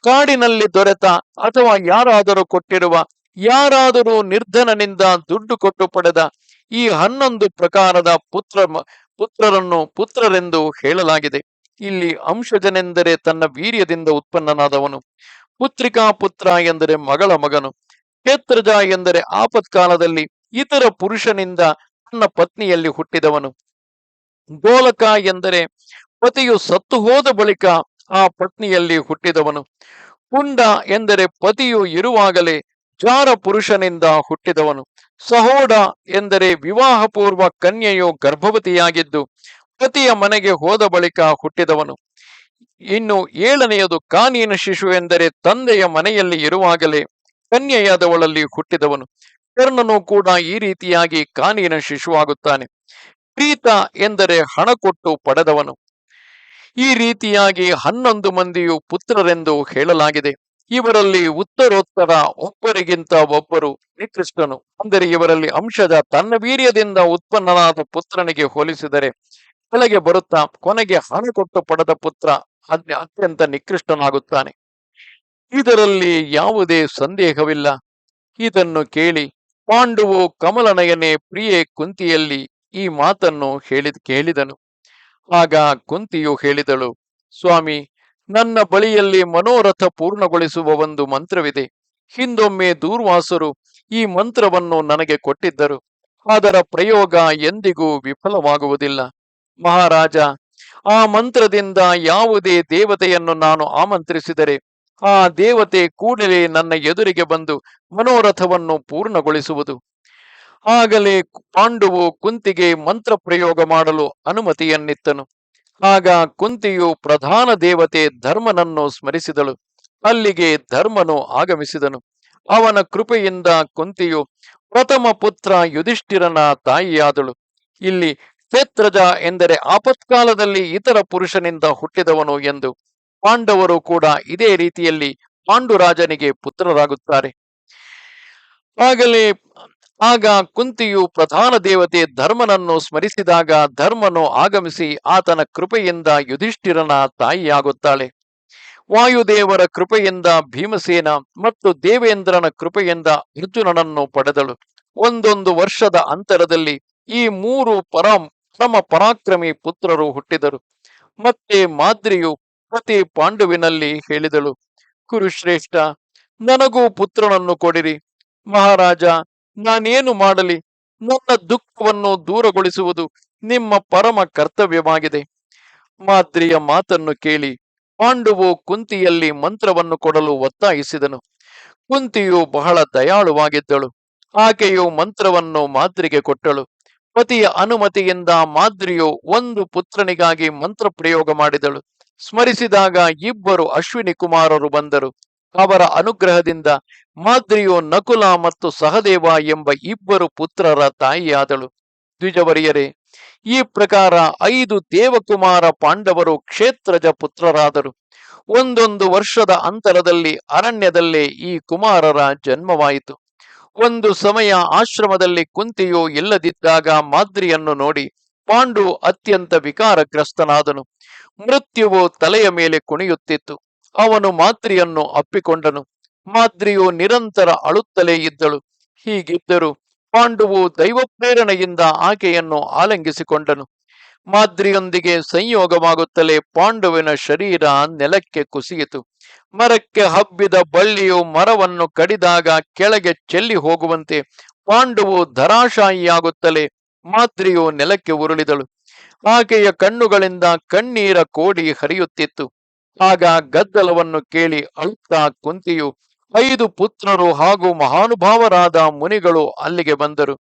ಕಾಡಿನಲ್ಲಿ ದೊರೆತ ಅಥವಾ ಯಾರಾದರೂ ಕೊಟ್ಟಿರುವ, ಯಾರಾದರೂ ನಿರ್ಧನನಿಂದ ದುಡ್ಡು ಕೊಟ್ಟು ಪಡೆದ ಈ ಹನ್ನೊಂದು ಪ್ರಕಾರದ ಪುತ್ರ ಪುತ್ರರನ್ನು ಪುತ್ರರೆಂದು ಹೇಳಲಾಗಿದೆ. ಇಲ್ಲಿ ಅಂಶಜನೆಂದರೆ ತನ್ನ ವೀರ್ಯದಿಂದ ಉತ್ಪನ್ನನಾದವನು. ಪುತ್ರಿಕಾ ಪುತ್ರ ಎಂದರೆ ಮಗಳ ಮಗನು. ಕ್ಷೇತ್ರಜ ಎಂದರೆ ಆಪತ್ಕಾಲದಲ್ಲಿ ಇತರ ಪುರುಷನಿಂದ ತನ್ನ ಪತ್ನಿಯಲ್ಲಿ ಹುಟ್ಟಿದವನು. ಗೋಲಕ ಎಂದರೆ ಪತಿಯು ಸತ್ತು ಹೋದ ಬಳಿಕ ಆ ಪತ್ನಿಯಲ್ಲಿ ಹುಟ್ಟಿದವನು. ಪುಂಡ ಎಂದರೆ ಪತಿಯು ಇರುವಾಗಲೇ ಜಾರ ಪುರುಷನಿಂದ ಹುಟ್ಟಿದವನು. ಸಹೋಡ ಎಂದರೆ ವಿವಾಹ ಪೂರ್ವ ಕನ್ಯೆಯು ಗರ್ಭವತಿಯಾಗಿದ್ದು ಪತಿಯ ಮನೆಗೆ ಹೋದ ಬಳಿಕ ಹುಟ್ಟಿದವನು. ಇನ್ನು ಏಳನೆಯದು ಕಾನೀನ ಶಿಶು ಎಂದರೆ ತಂದೆಯ ಮನೆಯಲ್ಲಿ ಇರುವಾಗಲೇ ಕನ್ಯೆಯಾದವಳಲ್ಲಿ ಹುಟ್ಟಿದವನು. ಕರ್ಣನು ಕೂಡ ಈ ರೀತಿಯಾಗಿ ಕಾನೀನ ಶಿಶುವಾಗುತ್ತಾನೆ. ಪ್ರೀತ ಎಂದರೆ ಹಣ ಕೊಟ್ಟು ಪಡೆದವನು. ಈ ರೀತಿಯಾಗಿ ಹನ್ನೊಂದು ಮಂದಿಯು ಪುತ್ರರೆಂದು ಹೇಳಲಾಗಿದೆ. ಇವರಲ್ಲಿ ಉತ್ತರೋತ್ತರ ಒಬ್ಬರಿಗಿಂತ ಒಬ್ಬರು ನಿಕೃಷ್ಟನು. ಅಂದರೆ ಇವರಲ್ಲಿ ಅಂಶದ ತನ್ನ ವೀರ್ಯದಿಂದ ಉತ್ಪನ್ನನಾದ ಪುತ್ರನಿಗೆ ಹೋಲಿಸಿದರೆ ಕೆಳಗೆ ಬರುತ್ತಾ ಕೊನೆಗೆ ಹಣ ಕೊಟ್ಟು ಪಡೆದ ಪುತ್ರ ಅತ್ಯ- ಅತ್ಯಂತ ನಿಕೃಷ್ಟನಾಗುತ್ತಾನೆ. ಇದರಲ್ಲಿ ಯಾವುದೇ ಸಂದೇಹವಿಲ್ಲ. ಇದನ್ನು ಕೇಳಿ ಪಾಂಡುವು ಕಮಲನಯನೆ ಪ್ರಿಯೆ ಕುಂತಿಯಲ್ಲಿ ಈ ಮಾತನ್ನು ಹೇಳಿದ ಕೇಳಿದನು. ಆಗ ಕುಂತಿಯು ಹೇಳಿದಳು, ಸ್ವಾಮಿ, ನನ್ನ ಬಳಿಯಲ್ಲಿ ಮನೋರಥ ಪೂರ್ಣಗೊಳಿಸುವ ಒಂದು ಮಂತ್ರವಿದೆ. ಹಿಂದೊಮ್ಮೆ ದೂರ್ವಾಸರು ಈ ಮಂತ್ರವನ್ನು ನನಗೆ ಕೊಟ್ಟಿದ್ದರು. ಅದರ ಪ್ರಯೋಗ ಎಂದಿಗೂ ವಿಫಲವಾಗುವುದಿಲ್ಲ. ಮಹಾರಾಜ, ಆ ಮಂತ್ರದಿಂದ ಯಾವುದೇ ದೇವತೆಯನ್ನು ನಾನು ಆಮಂತ್ರಿಸಿದರೆ, ಆ ದೇವತೆ ಕೂಡಲೇ ನನ್ನ ಎದುರಿಗೆ ಬಂದು ಮನೋರಥವನ್ನು ಪೂರ್ಣಗೊಳಿಸುವುದು. ಆಗಲೇ ಪಾಂಡುವು ಕುಂತಿಗೆ ಮಂತ್ರ ಪ್ರಯೋಗ ಮಾಡಲು ಅನುಮತಿಯನ್ನಿತ್ತನು. ಆಗ ಕುಂತಿಯು ಪ್ರಧಾನ ದೇವತೆ ಧರ್ಮನನ್ನು ಸ್ಮರಿಸಿದಳು. ಅಲ್ಲಿಗೆ ಧರ್ಮನು ಆಗಮಿಸಿದನು. ಅವನ ಕೃಪೆಯಿಂದ ಕುಂತಿಯು ಪ್ರಥಮ ಪುತ್ರ ಯುಧಿಷ್ಠಿರನ ತಾಯಿಯಾದಳು. ಇಲ್ಲಿ ಕ್ಷೇತ್ರಜ ಎಂದರೆ ಆಪತ್ಕಾಲದಲ್ಲಿ ಇತರ ಪುರುಷನಿಂದ ಹುಟ್ಟಿದವನು ಎಂದು ಪಾಂಡವರು ಕೂಡ ಇದೇ ರೀತಿಯಲ್ಲಿ ಪಾಂಡುರಾಜನಿಗೆ ಪುತ್ರರಾಗುತ್ತಾರೆ. ಆಗಲೇ ಆಗ ಕುಂತಿಯು ಪ್ರಧಾನ ದೇವತೆ ಧರ್ಮನನ್ನು ಸ್ಮರಿಸಿದಾಗ ಧರ್ಮನು ಆಗಮಿಸಿ ಆತನ ಕೃಪೆಯಿಂದ ಯುಧಿಷ್ಠಿರನ ತಾಯಿಯಾಗುತ್ತಾಳೆ. ವಾಯುದೇವರ ಕೃಪೆಯಿಂದ ಭೀಮಸೇನ ಮತ್ತು ದೇವೇಂದ್ರನ ಕೃಪೆಯಿಂದ ಅರ್ಜುನನನ್ನು ಪಡೆದಳು. ಒಂದೊಂದು ವರ್ಷದ ಅಂತರದಲ್ಲಿ ಈ ಮೂರು ಪರಂ, ಪರಮ ಪರಾಕ್ರಮಿ ಪುತ್ರರು ಹುಟ್ಟಿದರು. ಮತ್ತೆ ಮಾದ್ರಿಯು ಪ್ರತಿ ಪಾಂಡುವಿನಲ್ಲಿ ಹೇಳಿದಳು ಕುರುಶ್ರೇಷ್ಠ ನನಗೂ ಪುತ್ರನನ್ನು ಕೊಡಿರಿ. ಮಹಾರಾಜ ನಾನೇನು ಮಾಡಲಿ? ನನ್ನ ದುಃಖವನ್ನು ದೂರಗೊಳಿಸುವುದು ನಿಮ್ಮ ಪರಮ ಕರ್ತವ್ಯವಾಗಿದೆ. ಮಾದ್ರಿಯ ಮಾತನ್ನು ಕೇಳಿ ಪಾಂಡುವು ಕುಂತಿಯಲ್ಲಿ ಮಂತ್ರವನ್ನು ಕೊಡಲು ಒತ್ತಾಯಿಸಿದನು. ಕುಂತಿಯು ಬಹಳ ದಯಾಳುವಾಗಿದ್ದಳು. ಆಕೆಯು ಮಂತ್ರವನ್ನು ಮಾದ್ರಿಗೆ ಕೊಟ್ಟಳು. ಪತಿಯ ಅನುಮತಿಯಿಂದ ಮಾದ್ರಿಯು ಒಂದು ಪುತ್ರನಿಗಾಗಿ ಮಂತ್ರ ಪ್ರಯೋಗ ಮಾಡಿದಳು. ಸ್ಮರಿಸಿದಾಗ ಇಬ್ಬರು ಅಶ್ವಿನಿ ಕುಮಾರರು ಬಂದರು. ಅವರ ಅನುಗ್ರಹದಿಂದ ಮಾದ್ರಿಯು ನಕುಲ ಮತ್ತು ಸಹದೇವ ಎಂಬ ಇಬ್ಬರು ಪುತ್ರರ ತಾಯಿಯಾದಳು. ದ್ವಿಜವರಿಯರೇ, ಈ ಪ್ರಕಾರ ಐದು ದೇವಕುಮಾರ ಪಾಂಡವರು ಕ್ಷೇತ್ರಜ ಪುತ್ರರಾದರು. ಒಂದೊಂದು ವರ್ಷದ ಅಂತರದಲ್ಲಿ ಅರಣ್ಯದಲ್ಲೇ ಈ ಕುಮಾರರ ಜನ್ಮವಾಯಿತು. ಒಂದು ಸಮಯ ಆಶ್ರಮದಲ್ಲಿ ಕುಂತಿಯು ಇಲ್ಲದಿದ್ದಾಗ ಮಾದ್ರಿಯನ್ನು ನೋಡಿ ಪಾಂಡು ಅತ್ಯಂತ ವಿಕಾರಗ್ರಸ್ತನಾದನು. ಮೃತ್ಯುವು ತಲೆಯ ಮೇಲೆ ಕುಣಿಯುತ್ತಿತ್ತು. ಅವನು ಮಾದ್ರಿಯನ್ನು ಅಪ್ಪಿಕೊಂಡನು. ಮಾದ್ರಿಯು ನಿರಂತರ ಅಳುತ್ತಲೇ ಇದ್ದಳು. ಹೀಗಿದ್ದರು ಪಾಂಡುವು ದೈವ ಪ್ರೇರಣೆಯಿಂದ ಆಕೆಯನ್ನು ಆಲಂಗಿಸಿಕೊಂಡನು. ಮಾದ್ರಿಯೊಂದಿಗೆ ಸಂಯೋಗವಾಗುತ್ತಲೇ ಪಾಂಡುವಿನ ಶರೀರ ನೆಲಕ್ಕೆ ಕುಸಿಯಿತು. ಮರಕ್ಕೆ ಹಬ್ಬಿದ ಬಳ್ಳಿಯು ಮರವನ್ನು ಕಡಿದಾಗ ಕೆಳಗೆ ಚೆಲ್ಲಿ ಹೋಗುವಂತೆ ಪಾಂಡುವು ಧರಾಶಾಯಿಯಾಗುತ್ತಲೇ ಮಾದ್ರಿಯು ನೆಲಕ್ಕೆ ಉರುಳಿದಳು. ಆಕೆಯ ಕಣ್ಣುಗಳಿಂದ ಕಣ್ಣೀರ ಕೋಡಿ ಹರಿಯುತ್ತಿತ್ತು. ಆಗ ಗದ್ದಲವನ್ನು ಕೇಳಿ ಅಳುತ್ತಾ ಕುಂತಿಯು ಐದು ಪುತ್ರರು ಹಾಗೂ ಮಹಾನುಭಾವರಾದ ಮುನಿಗಳು ಅಲ್ಲಿಗೆ ಬಂದರು.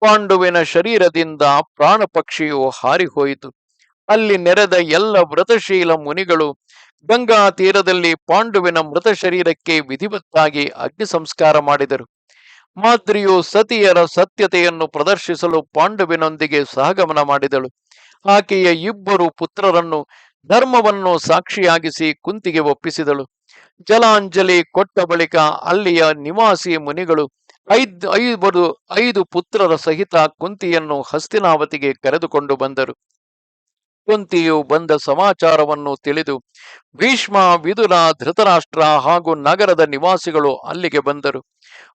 ಪಾಂಡುವಿನ ಶರೀರದಿಂದ ಪ್ರಾಣ ಪಕ್ಷಿಯು ಹಾರಿಹೋಯಿತು. ಅಲ್ಲಿ ನೆರೆದ ಎಲ್ಲ ವ್ರತಶೀಲ ಮುನಿಗಳು ಗಂಗಾ ತೀರದಲ್ಲಿ ಪಾಂಡುವಿನ ಮೃತ ಶರೀರಕ್ಕೆ ವಿಧಿವತ್ತಾಗಿ ಅಗ್ನಿ ಸಂಸ್ಕಾರ ಮಾಡಿದರು. ಮಾದ್ರಿಯು ಸತಿಯರ ಸತ್ಯತೆಯನ್ನು ಪ್ರದರ್ಶಿಸಲು ಪಾಂಡುವಿನೊಂದಿಗೆ ಸಹಗಮನ ಮಾಡಿದಳು. ಆಕೆಯ ಇಬ್ಬರು ಪುತ್ರರನ್ನು ಧರ್ಮವನ್ನು ಸಾಕ್ಷಿಯಾಗಿಸಿ ಕುಂತಿಗೆ ಒಪ್ಪಿಸಿದಳು. ಜಲಾಂಜಲಿ ಕೊಟ್ಟ ಬಳಿಕ ಅಲ್ಲಿಯ ನಿವಾಸಿ ಮುನಿಗಳು ಐದ್, ಐವರು, ಐದು ಪುತ್ರರ ಸಹಿತ ಕುಂತಿಯನ್ನು ಹಸ್ತಿನಾವತಿಗೆ ಕರೆದುಕೊಂಡು ಬಂದರು. ಕುಂತಿಯು ಬಂದ ಸಮಾಚಾರವನ್ನು ತಿಳಿದು ಭೀಷ್ಮ, ವಿದುರ, ಧೃತರಾಷ್ಟ್ರ ಹಾಗೂ ನಗರದ ನಿವಾಸಿಗಳು ಅಲ್ಲಿಗೆ ಬಂದರು.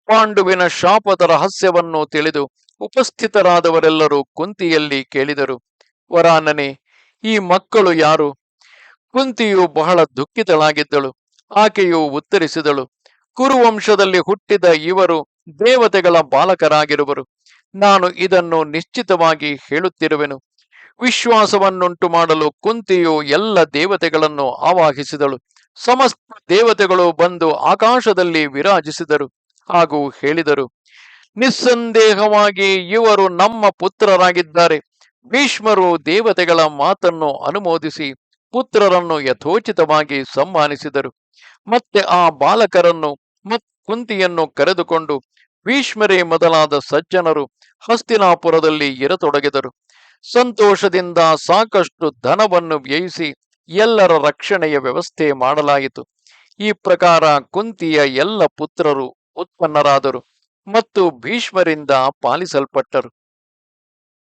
ಪಾಂಡುವಿನ ಶಾಪದ ರಹಸ್ಯವನ್ನು ತಿಳಿದು ಉಪಸ್ಥಿತರಾದವರೆಲ್ಲರೂ ಕುಂತಿಯಲ್ಲಿ ಕೇಳಿದರು. ವರಾನನೆ ಈ ಮಕ್ಕಳು ಯಾರು? ಕುಂತಿಯು ಬಹಳ ದುಃಖಿತಳಾಗಿದ್ದಳು, ಆಕೆಯು ಉತ್ತರಿಸಿದಳು, ಕುರುವಂಶದಲ್ಲಿ ಹುಟ್ಟಿದ ಇವರು ದೇವತೆಗಳ ಬಾಲಕರಾಗಿರುವರು, ನಾನು ಇದನ್ನು ನಿಶ್ಚಿತವಾಗಿ ಹೇಳುತ್ತಿರುವೆನು. ವಿಶ್ವಾಸವನ್ನುಂಟು ಮಾಡಲು ಕುಂತಿಯು ಎಲ್ಲ ದೇವತೆಗಳನ್ನು ಆವಾಹಿಸಿದಳು, ಸಮಸ್ತ ದೇವತೆಗಳು ಬಂದು ಆಕಾಶದಲ್ಲಿ ವಿರಾಜಿಸಿದರು ಹಾಗೂ ಹೇಳಿದರು, ನಿಸ್ಸಂದೇಹವಾಗಿ ಇವರು ನಮ್ಮ ಪುತ್ರರಾಗಿದ್ದಾರೆ. ಭೀಷ್ಮರು ದೇವತೆಗಳ ಮಾತನ್ನು ಅನುಮೋದಿಸಿ ಪುತ್ರರನ್ನು ಯಥೋಚಿತವಾಗಿ ಸಮ್ಮಾನಿಸಿದರು. ಮತ್ತೆ ಆ ಬಾಲಕರನ್ನು ಮತ್ ಕುಂತಿಯನ್ನು ಕರೆದುಕೊಂಡು ಭೀಷ್ಮರೇ ಮೊದಲಾದ ಸಜ್ಜನರು ಹಸ್ತಿನಾಪುರದಲ್ಲಿ ಇರತೊಡಗಿದರು. ಸಂತೋಷದಿಂದ ಸಾಕಷ್ಟು ಧನವನ್ನು ವ್ಯಯಿಸಿ ಎಲ್ಲರ ರಕ್ಷಣೆಯ ವ್ಯವಸ್ಥೆ ಮಾಡಲಾಯಿತು. ಈ ಪ್ರಕಾರ ಕುಂತಿಯ ಎಲ್ಲ ಪುತ್ರರು ಉತ್ಪನ್ನರಾದರು ಮತ್ತು ಭೀಷ್ಮರಿಂದ ಪಾಲಿಸಲ್ಪಟ್ಟರು.